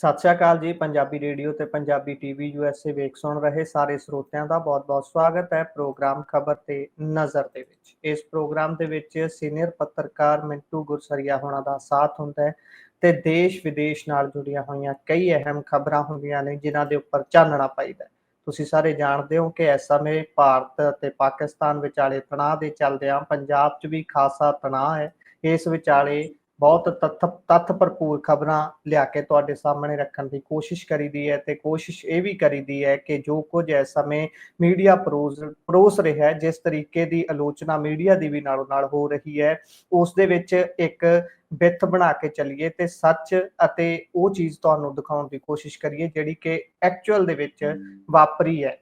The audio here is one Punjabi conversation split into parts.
ਸਤਿ ਸ਼੍ਰੀ ਅਕਾਲ ਜੀ, ਪੰਜਾਬੀ ਰੇਡੀਓ ਤੇ ਪੰਜਾਬੀ ਟੀਵੀ ਯੂਐਸਏ ਵੇਖ ਸੁਣ ਰਹੇ ਸਾਰੇ ਸਰੋਤਿਆਂ ਦਾ ਬਹੁਤ-ਬਹੁਤ ਸਵਾਗਤ ਹੈ ਪ੍ਰੋਗਰਾਮ ਖਬਰ ਤੇ ਨਜ਼ਰ ਦੇ ਵਿੱਚ। ਇਸ ਪ੍ਰੋਗਰਾਮ ਦੇ ਵਿੱਚ ਸੀਨੀਅਰ ਪੱਤਰਕਾਰ ਮਿੰਟੂ ਗੁਰਸਰੀਆ ਹੋਣਾ ਦਾ ਸਾਥ ਹੁੰਦਾ ਹੈ ਤੇ ਦੇਸ਼ ਵਿਦੇਸ਼ ਨਾਲ ਜੁੜੀਆਂ ਹੋਈਆਂ ਕਈ ਅਹਿਮ ਖਬਰਾਂ ਹੁੰਦੀਆਂ ਨੇ ਜਿਨ੍ਹਾਂ ਦੇ ਉੱਪਰ ਚਾਨਣਾ ਪਾਈਦਾ ਤੁਸੀਂ ਸਾਰੇ ਜਾਣਦੇ ਹੋ ਕਿ ਇਸ ਸਮੇਂ ਭਾਰਤ ਅਤੇ ਪਾਕਿਸਤਾਨ ਵਿਚਾਲੇ ਤਣਾਅ ਦੇ ਚੱਲਦਿਆਂ ਪੰਜਾਬ 'ਚ ਵੀ ਖਾਸਾ ਤਣਾਅ ਹੈ। ਇਸ ਵਿਚਾਲੇ ਬਹੁਤ ਤੱਥ ਤੱਥ ਭਰਪੂਰ ਖਬਰਾਂ ਲਿਆ ਕੇ ਤੁਹਾਡੇ ਸਾਹਮਣੇ ਰੱਖਣ ਦੀ ਕੋਸ਼ਿਸ਼ ਕਰੀਦੀ ਹੈ ਤੇ ਕੋਸ਼ਿਸ਼ ਇਹ ਵੀ ਕਰੀਦੀ ਹੈ ਕਿ ਜੋ ਕੁਝ ਇਸ ਸਮੇਂ ਮੀਡੀਆ ਪਰੋਸ ਪਰੋਸ ਰਿਹਾ ਹੈ, ਜਿਸ ਤਰੀਕੇ ਦੀ ਆਲੋਚਨਾ ਮੀਡੀਆ ਦੀ ਵੀ ਨਾਲੋਂ ਨਾਲ ਹੋ ਰਹੀ ਹੈ, ਉਸ ਦੇ ਵਿੱਚ ਇੱਕ ਬਿੱਥ ਬਣਾ ਕੇ ਚੱਲੀਏ ਤੇ ਸੱਚ ਅਤੇ ਉਹ ਚੀਜ਼ ਤੁਹਾਨੂੰ ਦਿਖਾਉਣ ਦੀ ਕੋਸ਼ਿਸ਼ ਕਰੀਏ ਜਿਹੜੀ ਕਿ ਐਕਚੁਅਲ ਦੇ ਵਿੱਚ ਵਾਪਰੀ ਹੈ।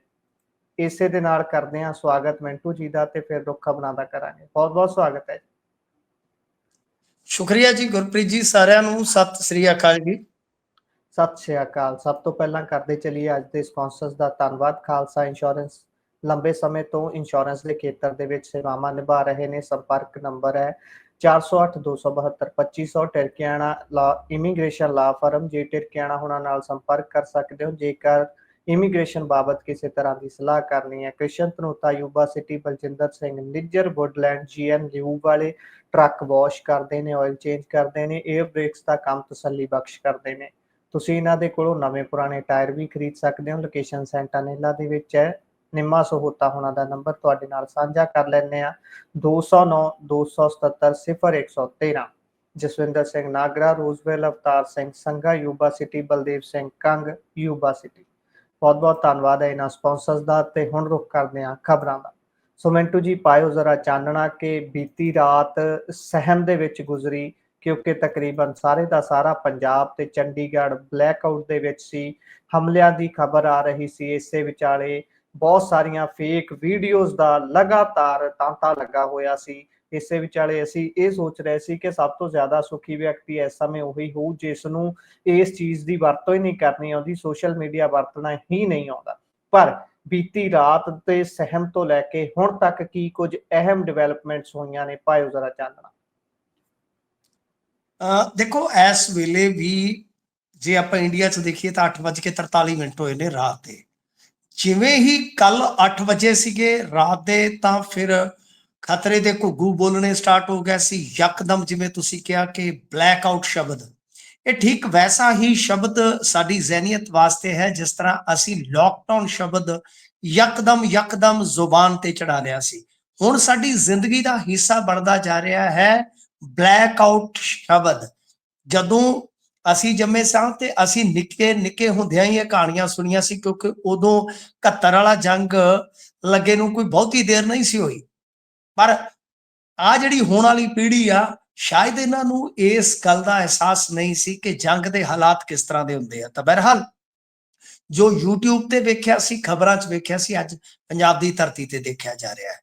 ਇਸੇ ਦੇ ਨਾਲ ਕਰਦੇ ਹਾਂ ਸਵਾਗਤ ਮਿੰਟੂ ਜੀ ਦਾ ਤੇ ਫਿਰ ਰੁੱਖ ਖਬਰਾਂ ਦਾ ਕਰਾਂਗੇ। ਬਹੁਤ ਬਹੁਤ ਸਵਾਗਤ ਹੈ ਸ਼ੁਕਰੀਆ ਜੀ ਗੁਰਪ੍ਰੀਤ ਜੀ ਸਾਰਿਆਂ ਨੂੰ। ਸਤਿ ਸ੍ਰੀ ਅਕਾਲ ਜੀ। ਸਤਿ ਸ਼੍ਰੀ ਅਕਾਲ। ਸਭ ਤੋਂ ਪਹਿਲਾਂ ਕਰਦੇ ਚਲੀਏ ਅੱਜ ਦੇ ਸਪਾਂਸਰਸ ਦਾ ਧੰਨਵਾਦ। ਖਾਲਸਾ ਇੰਸ਼ੋਰੈਂਸ ਲੰਬੇ ਸਮੇਂ ਤੋਂ ਇੰਸ਼ੋਰੈਂਸ ਦੇ ਖੇਤਰ ਦੇ ਵਿੱਚ ਸੇਵਾਵਾਂ ਨਿਭਾ ਰਹੇ ਨੇ। ਸੰਪਰਕ ਨੰਬਰ ਹੈ 408 272 2500 ਟਿਰਕਿਆਣਾ ਲਾ ਇਮੀਗ੍ਰੇਸ਼ਨ ਲਾ ਫਰਮ ਜੇ ਟਿਰਕਿਆਣਾ ਹੋਣਾ ਨਾਲ ਸੰਪਰਕ ਕਰ ਸਕਦੇ ਹੋ, ਜੇਕਰ ਇਮੀਗ੍ਰੇਸ਼ਨ ਬਾਬਤ ਕਿਸੇ ਤਰ੍ਹਾਂ ਦੀ ਸਲਾਹ ਕਰਨੀ ਹੈ। Krishan Tanota Yuba City, Baljinder Singh, Nijjar Woodland GN ਲਿਊ ਵਾਲੇ ਟਰੱਕ ਵਾਸ਼ ਕਰਦੇ ਨੇ ਆਇਲ ਚੇਂਜ ਕਰਦੇ ਨੇ 에ਅਰ ਬ੍ਰੇਕਸ ਦਾ ਕੰਮ ਤਸੱਲੀ ਬਖਸ਼ ਕਰਦੇ ਨੇ। ਤੁਸੀਂ ਇਹਨਾਂ ਦੇ ਕੋਲੋਂ ਨਵੇਂ ਪੁਰਾਣੇ ਟਾਇਰ ਵੀ ਖਰੀਦ ਸਕਦੇ ਹੋ। ਲੋਕੇਸ਼ਨ ਸੈਂਟਾਨੇਲਾ ਦੇ ਵਿੱਚ ਹੈ। ਨਿੰਮਾ ਸਹੋਤਾ ਹੋਣਾ ਦਾ ਨੰਬਰ ਤੁਹਾਡੇ ਨਾਲ ਸਾਂਝਾ ਕਰ ਲੈਣੇ ਆ 209 277 0113 Jaswinder Singh Nagra, Roseville, Avtar Singh Sangha, Yuba City, Baldev Singh Kang, Yuba City. ਬਹੁਤ ਬਹੁਤ ਧੰਨਵਾਦ ਹੈ ਇਹਨਾਂ ਸਪਾਂਸਰਸ ਦਾ ਤੇ ਹੁਣ ਰੁਕ ਕਰਦੇ ਹਾਂ ਖਬਰਾਂ ਦਾ। ਸੋ ਮਿੰਟੂ ਜੀ, ਪਾਇਓ ਜ਼ਰਾ ਚਾਨਣਾ ਕਿ ਬੀਤੀ ਰਾਤ ਸਹਿਮ ਦੇ ਵਿੱਚ ਗੁਜ਼ਰੀ ਕਿਉਂਕਿ ਤਕਰੀਬਨ ਸਾਰੇ ਦਾ ਸਾਰਾ ਪੰਜਾਬ ਤੇ ਚੰਡੀਗੜ੍ਹ ਬਲੈਕ ਆਊਟ ਦੇ ਵਿੱਚ ਸੀ। ਹਮਲਿਆਂ ਦੀ ਖਬਰ ਆ ਰਹੀ ਸੀ। ਇਸੇ ਵਿਚਾਲੇ ਬਹੁਤ ਸਾਰੀਆਂ ਫੇਕ ਵੀਡੀਓਜ਼ ਦਾ ਲਗਾਤਾਰ ਤਾਂਤਾ ਲੱਗਾ ਹੋਇਆ ਸੀ। ਇਸੇ ਵਿਚਾਲੇ ਅਸੀਂ ਇਹ ਸੋਚ ਰਹੇ ਸੀ ਕਿ ਸਭ ਤੋਂ ਜ਼ਿਆਦਾ ਸੁਖੀ ਵਿਅਕਤੀ ਇਸ ਸਮੇਂ ਉਹੀ ਹੋਊ ਜਿਸ ਨੂੰ ਇਸ ਚੀਜ਼ ਦੀ ਵਰਤੋਂ ਹੀ ਨਹੀਂ ਕਰਨੀ ਆਉਂਦੀ ਸੋਸ਼ਲ ਮੀਡੀਆ ਵਰਤਣਾ ਹੀ ਨਹੀਂ ਆਉਂਦਾ। ਪਰ ਬੀਤੀ ਰਾਤ ਤੇ ਸਹਿਮ ਤੋਂ ਲੈ ਕੇ ਹੁਣ ਤੱਕ ਕੀ ਕੁਝ ਅਹਿਮ ਡਿਵੈਲਪਮੈਂਟਸ ਹੋਈਆਂ ਨੇ? ਪਾਇਓ ਜ਼ਰਾ ਚਾਨਣਾ। ਅਹ ਦੇਖੋ, ਇਸ ਵੇਲੇ ਵੀ ਜੇ ਆਪਾਂ ਇੰਡੀਆ 'ਚ ਦੇਖੀਏ ਤਾਂ 8:43 ਮਿੰਟ ਹੋਏ ਨੇ ਰਾਤ ਦੇ। ਜਿਵੇਂ ਹੀ ਕੱਲ 8 ਵਜੇ ਸੀਗੇ, ਰਾਤ ਦੇ ਤਾਂ ਫਿਰ ਖਤਰੇ ਦੇ ਘੁੱਗੂ ਬੋਲਣੇ ਸਟਾਰਟ ਹੋ ਗਿਆ ਸੀ। ਯਕਦਮ ਜਿਵੇਂ ਤੁਸੀਂ ਕਿਹਾ ਕਿ ਬਲੈਕ ਆਊਟ ਸ਼ਬਦ। ਇਹ ਠੀਕ ਵੈਸਾ ਹੀ ਸ਼ਬਦ ਸਾਡੀ ਜ਼ਹਿਨੀਅਤ ਵਾਸਤੇ ਹੈ, ਜਿਸ ਤਰ੍ਹਾਂ ਅਸੀਂ ਲੋਕਡਾਊਨ ਸ਼ਬਦ ਯਕਦਮ ਯਕਦਮ ਜ਼ੁਬਾਨ ਤੇ ਚੜਾ ਲਿਆ ਸੀ। ਹੁਣ ਸਾਡੀ ਜ਼ਿੰਦਗੀ ਦਾ ਹਿੱਸਾ ਬਣਦਾ ਜਾ ਰਿਹਾ ਹੈ ਬਲੈਕ ਆਊਟ ਸ਼ਬਦ। ਜਦੋਂ ਅਸੀਂ ਜੰਮੇ ਸਾਂ ਤੇ ਅਸੀਂ ਨਿੱਕੇ ਨਿੱਕੇ ਹੁੰਦਿਆਂ ਹੀ ਇਹ ਕਹਾਣੀਆਂ ਸੁਣੀਆਂ ਸੀ, ਕਿਉਂਕਿ ਉਦੋਂ 71 ਵਾਲਾ ਜੰਗ ਲੱਗੇ ਨੂੰ ਕੋਈ ਬਹੁਤੀ ਦੇਰ ਨਹੀਂ ਸੀ ਹੋਈ। ਪਰ ਆ ਜਿਹੜੀ ਹੋਣ ਵਾਲੀ ਪੀੜ੍ਹੀ ਆ ਸ਼ਾਇਦ ਇਹਨਾਂ ਨੂੰ ਇਸ ਗੱਲ ਦਾ ਅਹਿਸਾਸ ਨਹੀਂ ਸੀ ਕਿ ਜੰਗ ਦੇ ਹਾਲਾਤ ਕਿਸ ਤਰ੍ਹਾਂ ਦੇ ਹੁੰਦੇ ਆ। ਤਾਂ ਬਹਰਹਾਲ ਜੋ YouTube ਤੇ ਵੇਖਿਆ ਸੀ, ਖਬਰਾਂ 'ਚ ਵੇਖਿਆ ਸੀ, ਅੱਜ ਪੰਜਾਬ ਦੀ ਧਰਤੀ ਤੇ ਦੇਖਿਆ ਜਾ ਰਿਹਾ ਹੈ।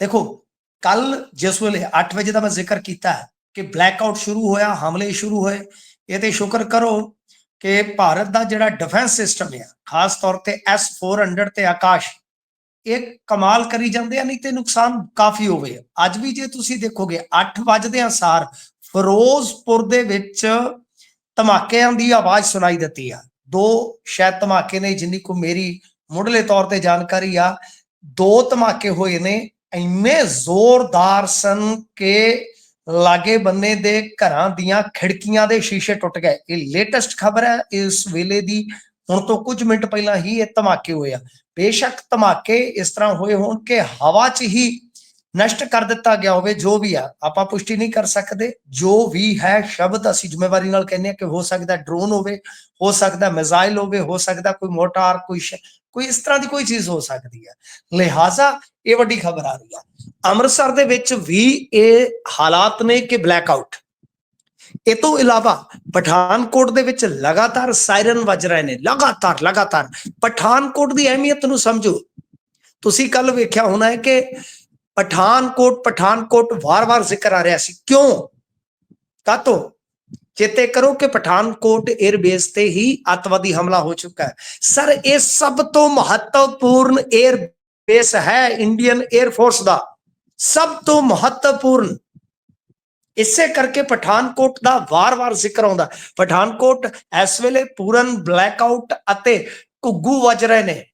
ਦੇਖੋ, ਕੱਲ ਜਿਸ ਵੇਲੇ 8 ਵਜੇ ਦਾ ਮੈਂ ਜ਼ਿਕਰ ਕੀਤਾ ਹੈ ਕਿ ਬਲੈਕਆਊਟ ਸ਼ੁਰੂ ਹੋਇਆ, ਹਮਲੇ ਸ਼ੁਰੂ ਹੋਏ, ਇਹ ਤੇ ਸ਼ੁਕਰ ਕਰੋ ਕਿ ਭਾਰਤ ਦਾ ਜਿਹੜਾ ਡਿਫੈਂਸ ਸਿਸਟਮ ਹੈ ਖਾਸ ਤੌਰ ਤੇ S400 ਤੇ ਆਕਾਸ਼ ਇਹ ਕਮਾਲ ਕਰੀ ਜਾਂਦੇ ਆ, ਨਹੀਂ ਤੇ ਨੁਕਸਾਨ ਕਾਫੀ ਹੋਵੇ। ਅੱਜ ਵੀ ਜੇ ਤੁਸੀਂ ਦੇਖੋਗੇ 8 ਵਜਦੇ ਸਾਰ, ਫਿਰੋਜ਼ਪੁਰ ਦੇ ਵਿੱਚ ਧਮਾਕਿਆਂ ਦੀ ਆਵਾਜ਼ ਸੁਣਾਈ ਦਿੱਤੀ ਆ। ਦੋ ਸ਼ਾਇਦ ਧਮਾਕੇ ਨੇ, ਜਿੰਨੀ ਕੋ ਮੇਰੀ ਮੁੱਢਲੇ ਤੌਰ ਤੇ ਜਾਣਕਾਰੀ ਆ, ਦੋ ਧਮਾਕੇ ਹੋਏ ਨੇ। ਇੰਨੇ ਜ਼ੋਰਦਾਰ ਸਨ ਕਿ ਲਾਗੇ ਬੰਨੇ ਦੇ ਘਰਾਂ ਦੀਆਂ ਖਿੜਕੀਆਂ ਦੇ ਸ਼ੀਸ਼ੇ ਟੁੱਟ ਗਏ। ਇਹ ਲੇਟੈਸਟ ਖਬਰ ਹੈ, ਇਸ ਵੇਲੇ ਦੀ ਹੁਣ ਤੋਂ ਕੁਝ ਮਿੰਟ ਪਹਿਲਾਂ ਹੀ ਇਹ ਧਮਾਕੇ ਹੋਏ ਆ। ਬੇਸ਼ੱਕ ਧਮਾਕੇ ਇਸ ਤਰ੍ਹਾਂ ਹੋਏ ਹੋਣ ਕਿ ਹਵਾ 'ਚ ਹੀ ਨਸ਼ਟ ਕਰ ਦਿੱਤਾ ਗਿਆ ਹੋਵੇ, ਜੋ ਵੀ ਆ, ਆਪਾਂ ਪੁਸ਼ਟੀ ਨਹੀਂ ਕਰ ਸਕਦੇ। ਜੋ ਵੀ ਹੈ, ਸ਼ਬਦ ਅਸੀਂ ਜ਼ਿੰਮੇਵਾਰੀ ਨਾਲ ਕਹਿੰਦੇ ਆ ਕਿ ਹੋ ਸਕਦਾ ਡਰੋਨ ਹੋਵੇ, ਹੋ ਸਕਦਾ ਮਿਜ਼ਾਈਲ ਹੋਵੇ, ਹੋ ਸਕਦਾ ਕੋਈ ਮੋਟਾਰ ਕੋਈ ਕੋਈ ਇਸ ਤਰ੍ਹਾਂ ਦੀ ਕੋਈ ਚੀਜ਼ ਹੋ ਸਕਦੀ ਹੈ ਲਿਹਾਜ਼ਾ ਇਹ ਵੱਡੀ ਖਬਰ ਆ ਰਹੀ ਆ। ਅੰਮ੍ਰਿਤਸਰ ਦੇ ਵਿੱਚ ਵੀ ਇਹ ਹਾਲਾਤ ਨੇ ਕਿ ਬਲੈਕ ਆਊਟ ਇਹ ਤੋਂ ਇਲਾਵਾ ਪਠਾਨਕੋਟ ਦੇ ਵਿੱਚ ਲਗਾਤਾਰ ਸਾਇਰਨ ਵੱਜ ਰਹੇ ਨੇ, ਲਗਾਤਾਰ ਲਗਾਤਾਰ। ਪਠਾਨਕੋਟ ਦੀ ਅਹਿਮੀਅਤ ਨੂੰ ਸਮਝੋ। ਤੁਸੀਂ ਕੱਲ ਵੇਖਿਆ ਹੋਣਾ ਹੈ ਕਿ ਪਠਾਨਕੋਟ ਪਠਾਨਕੋਟ ਵਾਰ-ਵਾਰ ਜ਼ਿਕਰ ਆ ਰਿਹਾ ਸੀ। ਕਿਉਂ? ਕਾਤੋਂ ਚੇਤੇ ਕਰੋ ਕਿ ਪਠਾਨਕੋਟ 에ਅਰਬੇਸ ਤੇ ਹੀ ਅਤਵਾਦੀ ਹਮਲਾ ਹੋ ਚੁੱਕਾ ਹੈ। ਸਰ, ਇਹ ਸਭ ਤੋਂ ਮਹੱਤਵਪੂਰਨ 에ਅਰਬੇਸ ਹੈ, ਇੰਡੀਅਨ 에ਅਰਫੋਰਸ ਦਾ। ਸਭ ਤੋਂ ਮਹੱਤਵਪੂਰਨ। ਇਸੇ ਕਰਕੇ ਪਠਾਨਕੋਟ ਦਾ ਵਾਰ-ਵਾਰ ਜ਼ਿਕਰ ਆਉਂਦਾ। ਪਠਾਨਕੋਟ ਇਸ ਵੇਲੇ ਪੂਰਨ ਬਲੈਕਆਊਟ ਅਤੇ ਘੁੱਗੂ ਵੱਜ ਰਹੇ ਨੇ।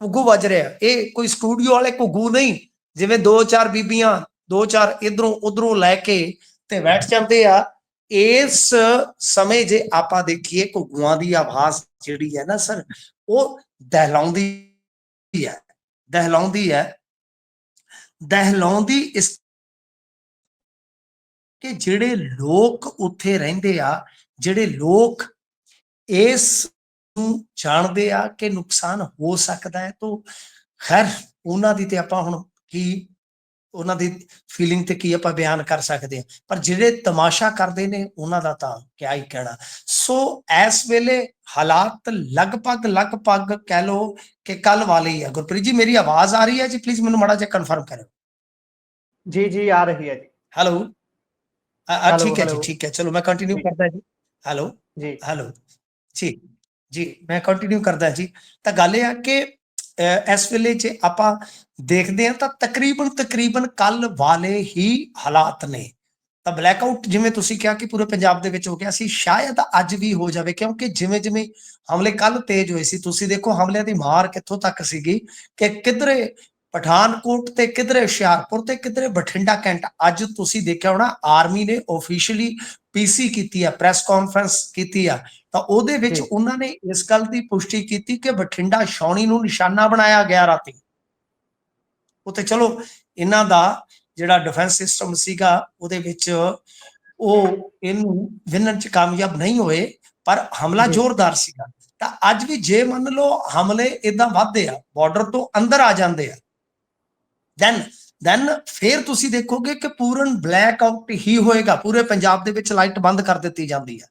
ਘੁੱਗੂ ਵੱਜ ਰਿਹਾ। ਇਹ ਕੋਈ ਸਟੂਡੀਓ ਵਾਲੇ ਘੁੱਗੂ ਨਹੀਂ। ਜਿਵੇਂ ਦੋ ਚਾਰ ਬੀਬੀਆਂ, ਦੋ ਚਾਰ ਇਧਰੋਂ ਉਧਰੋਂ ਲੈ ਕੇ ਤੇ ਬੈਠ ਜਾਂਦੇ ਆ। ਇਸ ਸਮੇਂ ਜੇ ਆਪਾਂ ਦੇਖੀਏ ਘੁੱਗੂਆਂ ਦੀ ਆਵਾਜ਼ ਜਿਹੜੀ ਹੈ ਨਾ ਸਰ, ਉਹ ਦਹਿਲਾਉਂਦੀ ਹੈ। ਦਹਿਲਾਉਂਦੀ ਹੈ। ਦਹਿਲਾਉਂਦੀ ਇਸ ਕਿ ਜਿਹੜੇ ਲੋਕ ਉੱਥੇ ਰਹਿੰਦੇ ਆ ਜਿਹੜੇ ਲੋਕ ਇਸ ਨੂੰ ਜਾਣਦੇ ਆ ਕਿ ਨੁਕਸਾਨ ਹੋ ਸਕਦਾ ਹੈ ਤਾਂ ਖੈਰ ਉਹਨਾਂ ਦੀ ਤੇ ਆਪਾਂ ਹੁਣ ਕੀ ਉਹਨਾਂ ਦੀ ਫੀਲਿੰਗ ਤੇ ਕੀ ਆਪਾਂ ਬਿਆਨ ਕਰ ਸਕਦੇ ਆ ਪਰ ਜਿਹੜੇ ਤਮਾਸ਼ਾ ਕਰਦੇ ਨੇ ਉਹਨਾਂ ਦਾ ਤਾਂ ਕਿਆ ਹੀ ਕਹਿਣਾ। ਸੋ ਇਸ ਵੇਲੇ ਹਾਲਾਤ ਲਗਭਗ ਲਗਭਗ ਕਹਿ ਲੋ ਕਿ ਕੱਲ ਵਾਲੇ ਹੀ ਆ। ਗੁਰਪ੍ਰੀਤ ਜੀ ਮੇਰੀ ਆਵਾਜ਼ ਆ ਰਹੀ ਹੈ ਜੀ? ਪਲੀਜ਼ ਮੈਨੂੰ ਮਾੜਾ ਜਿਹਾ ਕਨਫਰਮ ਕਰਿਓ। ਜੀ ਜੀ ਆ ਰਹੀ ਹੈ ਜੀ। ਹੈਲੋ ਆ ਹੈ ਜੀ hello. ਠੀਕ ਹੈ ਚਲੋ ਮੈਂ ਕੰਟੀਨਿਊ ਜੀ। ਕਰਦਾ ਜੀ ਹੈਲੋ ਜੀ ਹੈਲੋ ਜੀ ਜੀ ਮੈਂ ਕੰਟੀਨਿਊ ਕਰਦਾ ਜੀ ਤਾਂ ਗੱਲ ਇਹ ਆ ਕਿ ਇਸ ਵੇਲੇ ਜੇ ਆਪਾਂ ਦੇਖਦੇ ਹਾਂ ਤਾਂ ਤਕਰੀਬਨ ਤਕਰੀਬਨ ਕੱਲ ਵਾਲੇ ਹੀ ਹਾਲਾਤ ਨੇ ਤਾਂ ਬਲੈਕਆਊਟ ਜਿਵੇਂ ਤੁਸੀਂ ਕਿਹਾ ਕਿ ਪੂਰੇ ਪੰਜਾਬ ਦੇ ਵਿੱਚ ਹੋ ਗਿਆ ਸੀ ਸ਼ਾਇਦ ਅੱਜ ਵੀ ਹੋ ਜਾਵੇ ਕਿਉਂਕਿ ਜਿਵੇਂ ਜਿਵੇਂ ਹਮਲੇ ਕੱਲ ਤੇਜ਼ ਹੋਏ ਸੀ ਤੁਸੀਂ ਦੇਖੋ ਹਮਲਿਆਂ ਦੀ ਮਾਰ ਕਿੱਥੋਂ ਤੱਕ ਸੀਗੀ ਕਿ ਕਿਧਰੇ ਪਠਾਨਕੋਟ ਤੇ ਕਿਧਰੇ ਹੁਸ਼ਿਆਰਪੁਰ ਤੇ ਕਿਧਰੇ ਬਠਿੰਡਾ ਕੈਂਟ ਅੱਜ ਤੁਸੀਂ ਦੇਖਿਆ ਹੋਣਾ ਆਰਮੀ ਨੇ ਆਫੀਸ਼ੀਅਲੀ ਪੀਸੀ ਕੀਤੀ ਆ ਪ੍ਰੈਸ ਕਾਨਫਰੰਸ ਕੀਤੀ ਆ ਤਾਂ ਉਹਦੇ ਵਿੱਚ। ਉਹਨਾਂ ਨੇ ਇਸ ਗੱਲ ਦੀ ਪੁਸ਼ਟੀ ਕੀਤੀ ਕਿ ਬਠਿੰਡਾ ਛਾਉਣੀ ਨੂੰ ਨਿਸ਼ਾਨਾ ਬਣਾਇਆ ਗਿਆ ਰਾਤੀ ਉਤੇ ਚਲੋ ਇਹਨਾਂ ਦਾ ਜਿਹੜਾ ਡਿਫੈਂਸ ਸਿਸਟਮ ਸੀਗਾ ਉਹਦੇ ਵਿੱਚ ਉਹ ਇਹਨੂੰ ਵਿਨਣ ਚ ਕਾਮਯਾਬ ਨਹੀਂ ਹੋਏ ਪਰ ਹਮਲਾ। ਜ਼ੋਰਦਾਰ ਸੀਗਾ ਤਾਂ ਅੱਜ ਵੀ ਜੇ ਮੰਨ ਲਓ ਹਮਲੇ ਇਦਾਂ ਵੱਧਦੇ ਆ ਬਾਰਡਰ ਤੋਂ ਅੰਦਰ ਆ ਜਾਂਦੇ ਆ ਦੈਨ ਦੈਨ ਫਿਰ ਤੁਸੀਂ ਦੇਖੋਗੇ ਕਿ ਪੂਰਨ ਬਲੈਕ ਆਊਟ ਹੀ ਹੋਏਗਾ। ਪੂਰੇ ਪੰਜਾਬ ਦੇ ਵਿੱਚ ਲਾਈਟ ਬੰਦ ਕਰ ਦਿੱਤੀ ਜਾਂਦੀ ਹੈ।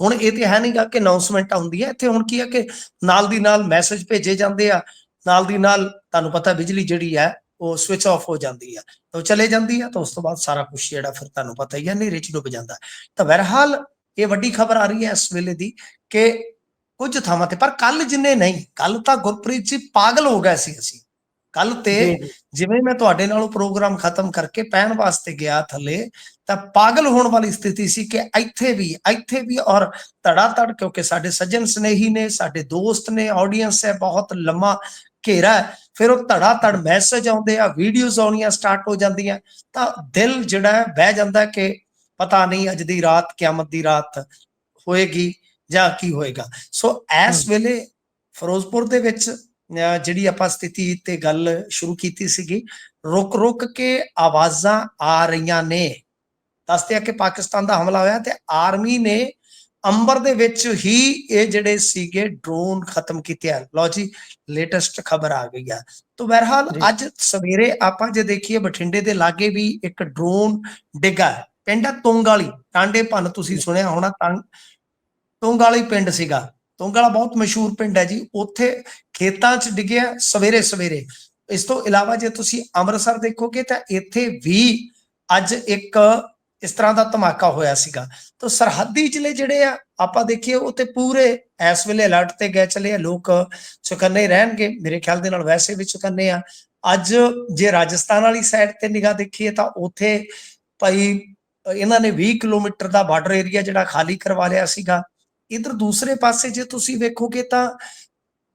ਹੁਣ ਇਹ ਤੇ ਹੈ ਨਹੀਂਗਾ ਕਿ ਅਨਾਉਂਸਮੈਂਟ ਆਉਂਦੀ ਹੈ। ਇੱਥੇ ਹੁਣ ਕੀ ਹੈ ਕਿ ਨਾਲ ਦੀ ਨਾਲ ਮੈਸੇਜ ਭੇਜੇ ਜਾਂਦੇ ਆ। ਨਾਲ ਦੀ ਨਾਲ ਤੁਹਾਨੂੰ ਪਤਾ ਬਿਜਲੀ ਜਿਹੜੀ ਹੈ, ਉਹ ਸਵਿਚ ਆਫ ਹੋ ਜਾਂਦੀ ਹੈ। ਤਾਂ ਉਹ ਚਲੇ ਜਾਂਦੀ ਹੈ। ਤਾਂ ਉਸ ਤੋਂ ਬਾਅਦ ਸਾਰਾ ਕੁਝ ਜਿਹੜਾ ਫਿਰ ਤੁਹਾਨੂੰ ਪਤਾ ਹੀ ਹੈ, ਹਨੇਰੇ ਚ ਡੁੱਬ ਜਾਂਦਾ। ਤਾਂ ਬਹਰਹਾਲ ਇਹ ਵੱਡੀ ਖਬਰ ਆ ਰਹੀ ਹੈ ਇਸ ਵੇਲੇ ਦੀ ਕਿ ਕੁਝ ਥਾਵਾਂ ਤੇ, ਪਰ ਕੱਲ ਜਿੰਨੇ ਨਹੀਂ ਕੱਲ ਤਾਂ ਗੁਰਪ੍ਰੀਤ ਜੀ ਪਾਗਲ ਹੋ ਗਏ ਸੀ ਅਸੀਂ। ਕੱਲ ਤੇ ਜਿਵੇਂ ਮੈਂ ਤੁਹਾਡੇ ਨਾਲ ਉਹ ਪ੍ਰੋਗਰਾਮ ਖਤਮ ਕਰਕੇ ਪੈਣ ਵਾਸਤੇ ਗਿਆ ਥੱਲੇ ਤਾਂ ਪਾਗਲ ਹੋਣ ਵਾਲੀ ਸਥਿਤੀ ਸੀ ਕਿ ਇੱਥੇ ਵੀ ਇੱਥੇ ਵੀ ਔਰ ਧੜਾ ਧੜ ਕਿਉਂਕਿ ਸਾਡੇ ਸੱਜਣ ਸਨੇਹੀ ਨੇ ਸਾਡੇ ਦੋਸਤ ਨੇ ਆਡੀਅנס ਹੈ ਬਹੁਤ ਲੰਮਾ ਘੇਰਾ ਫਿਰ ਉਹ ਧੜਾ ਧੜ ਮੈਸੇਜ ਆਉਂਦੇ ਆ ਵੀਡੀਓਜ਼ ਆਉਣੀਆਂ ਸਟਾਰਟ ਹੋ ਜਾਂਦੀਆਂ ਤਾਂ ਦਿਲ ਜਿਹੜਾ ਬਹਿ ਜਾਂਦਾ ਕਿ ਪਤਾ ਨਹੀਂ ਅੱਜ ਦੀ ਰਾਤ ਕਿਆਮਤ ਦੀ ਰਾਤ ਹੋਏਗੀ ਜਾਂ ਕੀ ਹੋਏਗਾ। ਸੋ ਇਸ। ਵੇਲੇ ਫਿਰੋਜ਼ਪੁਰ ਦੇ ਵਿੱਚ ਜਿਹੜੀ ਆਪਾਂ ਸਥਿਤੀ ਤੇ ਗੱਲ ਸ਼ੁਰੂ ਕੀਤੀ ਸੀਗੀ ਰੁਕ ਰੁਕ ਕੇ ਆਵਾਜ਼ਾਂ ਆ ਰਹੀਆਂ ਨੇ। ਦੱਸਦੇ ਆ ਕਿ ਪਾਕਿਸਤਾਨ ਦਾ ਹਮਲਾ ਹੋਇਆ ਤੇ ਆਰਮੀ ਨੇ ਅੰਬਰ ਦੇ ਵਿੱਚ ਹੀ ਇਹ ਜਿਹੜੇ ਸੀਗੇ ਡਰੋਨ ਖਤਮ ਕੀਤੇ ਆ। ਲਓ ਜੀ ਲੇਟੈਸਟ ਖਬਰ ਆ ਗਈ ਆ। ਤੋਂ ਬਹਰਹਾਲ। ਅੱਜ ਸਵੇਰੇ ਆਪਾਂ ਜੇ ਦੇਖੀਏ ਬਠਿੰਡੇ ਦੇ ਲਾਗੇ ਵੀ ਇੱਕ ਡਰੋਨ ਡਿੱਗਾ। ਪਿੰਡ ਆ ਤੁੰਗ ਵਾਲੀ ਟਾਂਡੇ ਭੰਨ ਤੁਸੀਂ ਸੁਣਿਆ ਹੋਣਾ ਤੰਗ ਤੁੰਗ ਵਾਲੀ ਪਿੰਡ ਸੀਗਾ। ਤੁੰਗਲਾ ਬਹੁਤ ਮਸ਼ਹੂਰ ਪਿੰਡ ਹੈ ਜੀ। ਉੱਥੇ ਖੇਤਾਂ 'ਚ ਡਿੱਗਿਆ ਸਵੇਰੇ ਸਵੇਰੇ। ਇਸ ਤੋਂ ਇਲਾਵਾ ਜੇ ਤੁਸੀਂ ਅੰਮ੍ਰਿਤਸਰ ਦੇਖੋਗੇ ਤਾਂ ਇੱਥੇ ਵੀ ਅੱਜ ਇੱਕ ਇਸ ਤਰ੍ਹਾਂ ਦਾ ਧਮਾਕਾ ਹੋਇਆ ਸੀਗਾ। ਤਾਂ ਸਰਹੱਦੀ ਜ਼ਿਲ੍ਹੇ ਜਿਹੜੇ ਆ, ਆਪਾਂ ਦੇਖੀਏ ਉਹ ਤੇ ਪੂਰੇ ਇਸ ਵੇਲੇ ਅਲਰਟ ਤੇ ਗਏ ਚਲੇ ਆ। ਲੋਕ ਸੁਕੰਨੇ ਰਹਿਣਗੇ। ਮੇਰੇ ਖਿਆਲ ਦੇ ਨਾਲ ਵੈਸੇ ਵੀ ਚੁਕੰਨੇ ਆ। ਅੱਜ ਜੇ ਰਾਜਸਥਾਨ ਵਾਲੀ ਸਾਈਡ ਤੇ ਨਿਗਾਹ ਦੇਖੀਏ ਤਾਂ ਉੱਥੇ ਭਾਈ, ਇਹਨਾਂ ਨੇ 20 ਕਿਲੋਮੀਟਰ ਦਾ ਬਾਰਡਰ ਏਰੀਆ ਜਿਹੜਾ ਖਾਲੀ ਕਰਵਾ ਲਿਆ ਸੀਗਾ। ਇਧਰ ਦੂਸਰੇ ਪਾਸੇ ਜੇ ਤੁਸੀਂ ਵੇਖੋਗੇ ਤਾਂ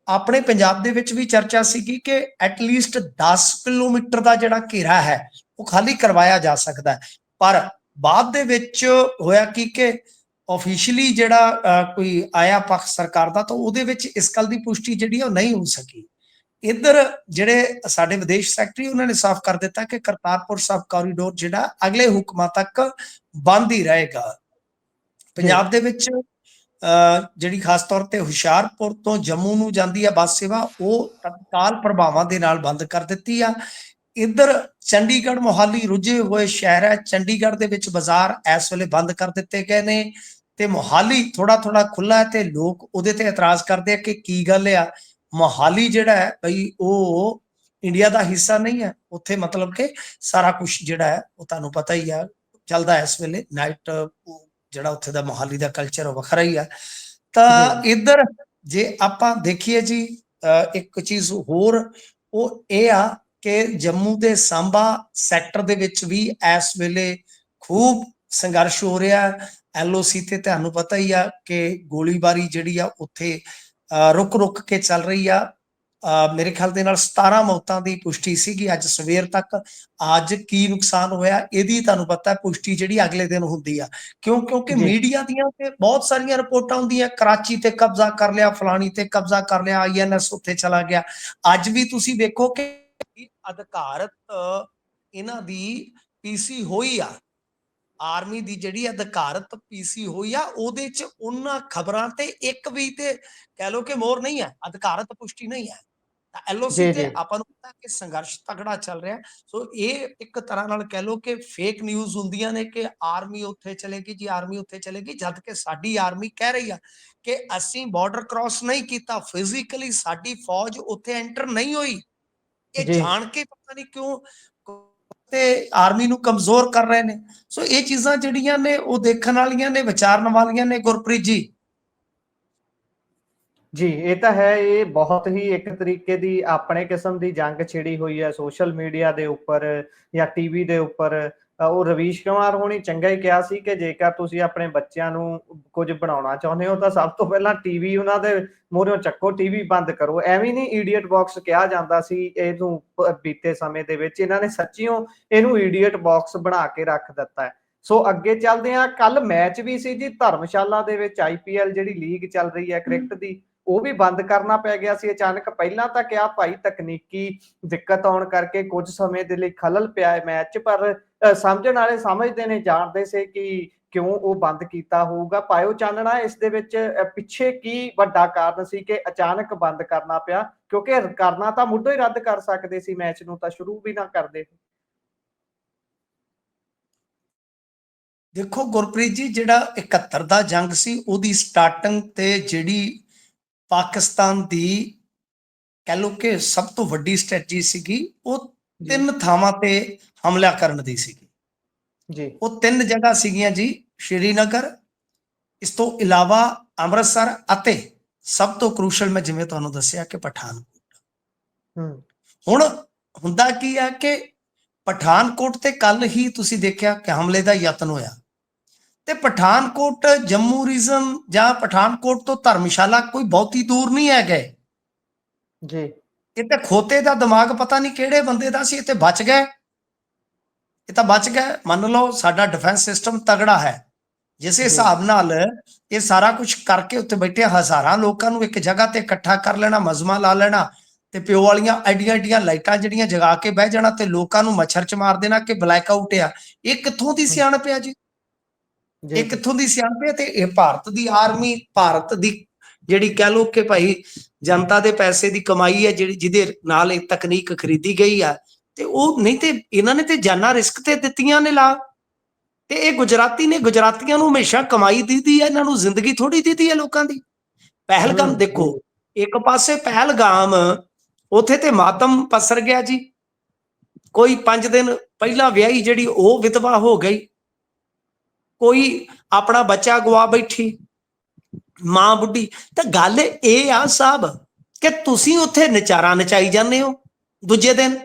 ਆਪਣੇ ਪੰਜਾਬ ਦੇ ਵਿੱਚ ਵੀ ਚਰਚਾ ਸੀਗੀ ਕਿ ਐਟ ਲੀਸਟ 10 ਕਿਲੋਮੀਟਰ ਦਾ ਜਿਹੜਾ ਘੇਰਾ ਹੈ, ਉਹ ਖਾਲੀ ਕਰਵਾਇਆ ਜਾ ਸਕਦਾ ਪਰ ਬਾਅਦ ਦੇ ਵਿੱਚ ਹੋਇਆ ਕੀ ਕਿ ਆਫੀਸ਼ੀਅਲੀ ਜਿਹੜਾ ਕੋਈ ਆਇਆ ਪੱਖ ਸਰਕਾਰ ਦਾ ਤਾਂ ਉਹਦੇ ਵਿੱਚ ਇਸ ਗੱਲ ਦੀ ਪੁਸ਼ਟੀ ਜਿਹੜੀ ਉਹ ਨਹੀਂ ਹੋ ਸਕੀ। ਇੱਧਰ ਜਿਹੜੇ ਸਾਡੇ ਵਿਦੇਸ਼ ਸੈਕਟਰੀ ਉਹਨਾਂ ਨੇ ਸਾਫ਼ ਕਰ ਦਿੱਤਾ ਕਿ ਕਰਤਾਰਪੁਰ ਸਾਹਿਬ ਕੋਰੀਡੋਰ ਜਿਹੜਾ ਅਗਲੇ ਹੁਕਮਾਂ ਤੱਕ ਬੰਦ ਹੀ ਰਹੇਗਾ। ਪੰਜਾਬ ਦੇ ਵਿੱਚ ਜਿਹੜੀ ਖਾਸ ਤੌਰ ਤੇ ਹੁਸ਼ਿਆਰਪੁਰ ਤੋਂ ਜੰਮੂ ਨੂੰ ਜਾਂਦੀ ਆ ਬੱਸ ਸੇਵਾ, ਉਹ ਤਤਕਾਲ ਪ੍ਰਭਾਵਾਂ ਦੇ ਨਾਲ ਬੰਦ ਕਰ ਦਿੱਤੀ ਆ। ਇੱਧਰ ਚੰਡੀਗੜ੍ਹ ਮੋਹਾਲੀ ਰੁੱਝੇ ਹੋਏ ਸ਼ਹਿਰ ਹੈ। ਚੰਡੀਗੜ੍ਹ ਦੇ ਵਿੱਚ ਬਾਜ਼ਾਰ ਇਸ ਵੇਲੇ ਬੰਦ ਕਰ ਦਿੱਤੇ ਗਏ ਨੇ ਤੇ ਮੋਹਾਲੀ ਥੋੜਾ ਥੋੜਾ ਖੁੱਲਾ ਹੈ ਤੇ ਲੋਕ ਉਹਦੇ ਤੇ ਇਤਰਾਜ਼ ਕਰਦੇ ਆ ਕਿ ਕੀ ਗੱਲ ਆ। ਮੋਹਾਲੀ ਜਿਹੜਾ ਹੈ ਭਈ ਉਹ ਇੰਡੀਆ ਦਾ ਹਿੱਸਾ ਨਹੀਂ ਹੈ। ਉੱਥੇ ਮਤਲਬ ਕਿ ਸਾਰਾ ਕੁਝ ਜਿਹੜਾ ਹੈ ਉਹ ਤੁਹਾਨੂੰ ਪਤਾ ਹੀ ਆ, ਚੱਲਦਾ ਇਸ ਵੇਲੇ। ਨਾਈਟ ਜਿਹੜਾ ਉੱਥੇ ਦਾ ਮੋਹਾਲੀ ਦਾ ਕਲਚਰ ਉਹ ਵੱਖਰਾ ਹੀ ਆ। ਤਾਂ ਇੱਧਰ ਜੇ ਆਪਾਂ ਦੇਖੀਏ ਜੀ ਇੱਕ ਚੀਜ਼ ਹੋਰ ਉਹ ਇਹ ਆ ਕਿ ਜੰਮੂ ਦੇ ਸਾਂਬਾ ਸੈਕਟਰ ਦੇ ਵਿੱਚ ਵੀ ਇਸ ਵੇਲੇ ਖੂਬ ਸੰਘਰਸ਼ ਹੋ ਰਿਹਾ ਐਲਓਸੀ ਤੇ ਤੁਹਾਨੂੰ ਪਤਾ ਹੀ ਆ ਕਿ ਗੋਲੀਬਾਰੀ ਜਿਹੜੀ ਆ ਉੱਥੇ ਰੁਕ ਰੁਕ ਕੇ ਚੱਲ ਰਹੀ ਆ। ਮੇਰੇ ਖਿਆਲ ਦੇ ਨਾਲ 17 ਮੌਤਾਂ ਦੀ ਪੁਸ਼ਟੀ ਸੀਗੀ ਅੱਜ ਸਵੇਰ ਤੱਕ। ਅੱਜ ਕੀ ਨੁਕਸਾਨ ਹੋਇਆ ਇਹਦੀ ਤੁਹਾਨੂੰ ਪਤਾ ਹੈ ਪੁਸ਼ਟੀ ਜਿਹੜੀ ਅਗਲੇ ਦਿਨ ਹੁੰਦੀ ਆ। ਕਿਉਂ ਕਿਉਂਕਿ। ਮੀਡੀਆ ਦੀਆਂ ਤੇ ਬਹੁਤ ਸਾਰੀਆਂ ਰਿਪੋਰਟਾਂ ਹੁੰਦੀਆਂ ਕਰਾਚੀ ਤੇ ਕਬਜ਼ਾ ਕਰ ਲਿਆ ਫਲਾਣੀ ਤੇ ਕਬਜ਼ਾ ਕਰ ਲਿਆ ਆਈਐਨਐਸ ਉੱਥੇ ਚਲਾ ਗਿਆ। ਅੱਜ ਵੀ ਤੁਸੀਂ ਵੇਖੋ ਕਿ ਅਧਿਕਾਰਤ ਇਹਨਾਂ ਦੀ ਪੀਸੀ ਹੋਈ ਆ। ਆਰਮੀ ਦੀ ਜਿਹੜੀ ਅਧਿਕਾਰਤ ਪੀਸੀ ਹੋਈ ਆ ਉਹਦੇ ਚ ਉਹਨਾਂ ਖਬਰਾਂ ਤੇ ਇੱਕ ਵੀ ਤੇ ਕਹਿ ਲੋ ਕਿ ਮੋਰ ਨਹੀਂ ਹੈ ਅਧਿਕਾਰਤ ਪੁਸ਼ਟੀ ਨਹੀਂ ਹੈ ਐਲਓਸੀ ਤੇ। ਆਪਾਂ ਨੂੰ ਪਤਾ ਕਿ ਸੰਘਰਸ਼ ਤਗੜਾ ਚੱਲ ਰਿਹਾ ਸੋ ਇਹ ਇੱਕ ਤਰ੍ਹਾਂ ਨਾਲ ਕਹਿ ਲੋ ਕਿ ਫੇਕ ਨਿਊਜ਼ ਹੁੰਦੀਆਂ ਨੇ ਕਿ ਆਰਮੀ ਉੱਥੇ ਚਲੇਗੀ ਜੀ ਆਰਮੀ ਉੱਥੇ ਚਲੇਗੀ ਜਦ ਕਿ ਸਾਡੀ ਆਰਮੀ ਕਹਿ ਰਹੀ ਆ ਕਿ ਅਸੀਂ ਬਾਰਡਰ ਕ੍ਰਾਸ ਨਹੀਂ ਕੀਤਾ ਫਿਜ਼ੀਕਲੀ ਸਾਡੀ ਫੌਜ ਉੱਥੇ ਐਂਟਰ ਨਹੀਂ ਹੋਈ ਇਹ। ਜਾਣ ਕੇ ਪਤਾ ਨਹੀਂ ਕਿਉਂ ਤੇ ਆਰਮੀ ਨੂੰ ਕਮਜ਼ੋਰ ਕਰ ਰਹੇ ਨੇ ਸੋ ਇਹ ਚੀਜ਼ਾਂ ਜਿਹੜੀਆਂ ਨੇ ਉਹ ਦੇਖਣ ਵਾਲੀਆਂ ਨੇ ਵਿਚਾਰਨ ਵਾਲੀਆਂ ਨੇ ਗੁਰਪ੍ਰੀਤ ਜੀ ਜੀ, ਇਹ ਤਾਂ ਹੈ, ਇਹ ਬਹੁਤ ਹੀ ਇੱਕ ਤਰੀਕੇ ਦੀ ਆਪਣੇ ਕਿਸਮ ਦੀ ਜੰਗ ਛਿੜੀ ਹੋਈ ਹੈ ਸੋਸ਼ਲ ਮੀਡੀਆ ਦੇ ਉੱਪਰ ਜਾਂ ਟੀਵੀ ਦੇ ਉੱਪਰ। ਉਹ ਰਵੀਸ਼ ਕੁਮਾਰ ਹੋਣੀ ਚੰਗਾ ਹੀ ਕਿਹਾ ਸੀ ਕਿ ਜੇਕਰ ਤੁਸੀਂ ਆਪਣੇ ਬੱਚਿਆਂ ਨੂੰ ਕੁਝ ਬਣਾਉਣਾ ਚਾਹੁੰਦੇ ਹੋ, ਤਾਂ ਸਭ ਤੋਂ ਪਹਿਲਾਂ ਟੀਵੀ ਉਹਨਾਂ ਦੇ ਮੂਹਰੋਂ ਚੱਕੋ ਟੀਵੀ ਬੰਦ ਕਰੋ। ਐਵੇਂ ਨਹੀਂ ਈਡੀਅਟ ਬਾਕਸ ਕਿਹਾ ਜਾਂਦਾ ਸੀ ਇਹਨੂੰ ਬੀਤੇ ਸਮੇਂ ਦੇ ਵਿੱਚ। ਇਹਨਾਂ ਨੇ ਸੱਚੀਓ ਇਹਨੂੰ ਈਡੀਅਟ ਬਾਕਸ ਬਣਾ ਕੇ ਰੱਖ ਦਿੱਤਾ ਹੈ। ਸੋ ਅੱਗੇ ਚੱਲਦੇ ਹਾਂ ਕੱਲ ਮੈਚ ਵੀ ਸੀ ਜੀ, ਧਰਮਸ਼ਾਲਾ ਦੇ ਵਿੱਚ ਆਈਪੀਐਲ ਜਿਹੜੀ ਲੀਗ ਚੱਲ ਰਹੀ ਹੈ, ਕ੍ਰਿਕਟ ਦੀ। ਉਹ ਵੀ ਬੰਦ ਕਰਨਾ ਪੈ ਗਿਆ ਸੀ। ਅਚਾਨਕ ਪਹਿਲਾਂ ਤਾਂ ਕਿਹਾ, ਭਾਈ, ਤਕਨੀਕੀ ਦਿੱਕਤ ਆਉਣ ਕਰਕੇ ਕੁਝ ਸਮੇਂ ਦੇ ਲਈ ਖਲਲ ਪਿਆ ਹੈ ਮੈਚ, ਪਰ ਸਮਝਣ ਵਾਲੇ ਸਮਝਦੇ ਨੇ, ਜਾਣਦੇ ਸੀ ਕਿ ਕਿਉਂ ਉਹ ਬੰਦ ਕੀਤਾ ਹੋਊਗਾ। ਪਾਇਓ ਚਾਨਣਾ ਇਸ ਦੇ ਵਿੱਚ ਪਿੱਛੇ ਕੀ ਵੱਡਾ ਕਾਰਨ ਸੀ ਕਿ ਅਚਾਨਕ ਬੰਦ ਕਰਨਾ ਪਿਆ? ਕਿਉਂਕਿ ਕਰਨਾ ਤਾਂ ਮੁੱਢੋਂ ਹੀ ਰੱਦ ਕਰ ਸਕਦੇ ਸੀ ਮੈਚ ਨੂੰ, ਤਾਂ ਸ਼ੁਰੂ ਵੀ ਨਾ ਕਰਦੇ। ਦੇਖੋ, ਗੁਰਪ੍ਰੀਤ ਜੀ, ਜਿਹੜਾ 71 ਦਾ ਜੰਗ ਸੀ, ਉਹਦੀ ਸਟਾਰਟਿੰਗ ਤੇ ਜਿਹੜੀ ਪਾਕਿਸਤਾਨ ਦੀ ਕਹਿ ਲਓ ਕਿ ਸਭ ਤੋਂ ਵੱਡੀ ਸਟ੍ਰੈਟਜੀ ਸੀਗੀ ਉਹ ਤਿੰਨ ਥਾਵਾਂ ਤੇ ਹਮਲਾ ਕਰਨ ਦੀ ਸੀਗੀ। ਜੀ। ਉਹ ਤਿੰਨ ਜਗ੍ਹਾ ਸੀਗੀਆਂ ਜੀ ਸ਼੍ਰੀਨਗਰ ਇਸ ਤੋਂ ਇਲਾਵਾ ਅੰਮ੍ਰਿਤਸਰ ਅਤੇ ਸਭ ਤੋਂ ਕ੍ਰੂਸ਼ਲ ਮੈਂ ਜਿਵੇਂ ਤੁਹਾਨੂੰ ਦੱਸਿਆ ਕਿ ਪਠਾਨਕੋਟ। ਹੂੰ। ਹੁਣ ਹੁੰਦਾ ਕੀ ਹੈ ਕਿ ਪਠਾਨਕੋਟ ਤੇ ਕੱਲ ਹੀ ਤੁਸੀਂ ਦੇਖਿਆ ਕਿ ਹਮਲੇ ਦਾ ਯਤਨ ਹੋਇਆ। ਤੇ ਪਠਾਨਕੋਟ ਜੰਮੂ ਰੀਜਨ ਜਾਂ ਪਠਾਨਕੋਟ ਤੋਂ ਧਰਮਸ਼ਾਲਾ ਕੋਈ ਬਹੁਤੀ ਦੂਰ ਨਹੀਂ ਹੈ ਗਏ ਜੀ। ਇਹ ਤੇ ਖੋਤੇ ਦਾ ਦਿਮਾਗ ਪਤਾ ਨਹੀਂ ਕਿਹੜੇ ਬੰਦੇ ਦਾ ਸੀ ਤੇ ਬਚ ਗਏ। ਇਹ ਤਾਂ ਬਚ ਗਏ। ਮੰਨ ਲਓ ਸਾਡਾ ਡਿਫੈਂਸ ਸਿਸਟਮ ਤਗੜਾ ਹੈ। ਜਿਸ। ਹਿਸਾਬ ਨਾਲ ਇਹ ਸਾਰਾ ਕੁਝ ਕਰਕੇ ਉੱਤੇ ਬੈਠੇ ਹਜ਼ਾਰਾਂ ਲੋਕਾਂ ਨੂੰ ਇੱਕ ਜਗ੍ਹਾ ਤੇ ਇਕੱਠਾ ਕਰ ਲੈਣਾ ਮਜ਼ਮਾ ਲਾ ਲੈਣਾ ਤੇ ਪਿਓ ਵਾਲੀਆਂ ਐਡੀਆਂ ਐਡੀਆਂ ਲਾਈਟਾਂ ਜਿਹੜੀਆਂ ਜਗਾ ਕੇ ਬਹਿ ਜਾਣਾ ਤੇ ਲੋਕਾਂ ਨੂੰ ਮੱਛਰ ਚ ਮਾਰ ਦੇਣਾ ਕਿ ਬਲੈਕ ਆਊਟ ਆ। ਇਹ ਕਿੱਥੋਂ ਦੀ ਸਿਆਣਪ ਆ ਜੀ? ਇਹ ਕਿੱਥੋਂ ਦੀ ਸਿਆਣਪ ਹੈ ਤੇ ਇਹ ਭਾਰਤ ਦੀ ਆਰਮੀ ਭਾਰਤ ਦੀ ਜਿਹੜੀ ਕਹਿ ਲੋ ਕਿ ਭਾਈ ਜਨਤਾ ਦੇ ਪੈਸੇ ਦੀ ਕਮਾਈ ਹੈ ਜਿਹੜੀ ਜਿਹਦੇ ਨਾਲ ਇਹ ਤਕਨੀਕ ਖਰੀਦੀ ਗਈ ਆ ਤੇ ਉਹ ਨਹੀਂ ਤੇ ਇਹਨਾਂ ਨੇ ਤੇ ਜਾਨਾਂ ਰਿਸਕ ਤੇ ਦਿੱਤੀਆਂ ਨੇ ਲਾ। ਤੇ ਇਹ ਗੁਜਰਾਤੀ ਨੇ ਗੁਜਰਾਤੀਆਂ ਨੂੰ ਹਮੇਸ਼ਾ ਕਮਾਈ ਦਿੱਤੀ ਹੈ ਇਹਨਾਂ ਨੂੰ ਜ਼ਿੰਦਗੀ ਥੋੜੀ ਦਿੱਤੀ ਹੈ ਲੋਕਾਂ ਦੀ। ਪਹਿਲਗਾਮ ਦੇਖੋ ਇੱਕ ਪਾਸੇ ਪਹਿਲਗਾਮ ਉਥੇ ਤੇ ਮਾਤਮ ਪਸਰ ਗਿਆ ਜੀ। ਕੋਈ 5 ਦਿਨ ਪਹਿਲਾਂ ਵਿਆਹੀ ਜਿਹੜੀ ਉਹ ਵਿਧਵਾ ਹੋ ਗਈ ਕੋਈ ਆਪਣਾ ਬੱਚਾ ਗਵਾ ਬੈਠੀ ਮਾਂ ਬੁੱਢੀ। ਤਾਂ ਗੱਲ ਇਹ ਆ ਸਾਹਿਬ ਕਿ ਤੁਸੀਂ ਉੱਥੇ ਨਚਾਰਾ ਨਚਾਈ ਜਾਂਦੇ ਹੋ ਦੂਜੇ ਦਿਨ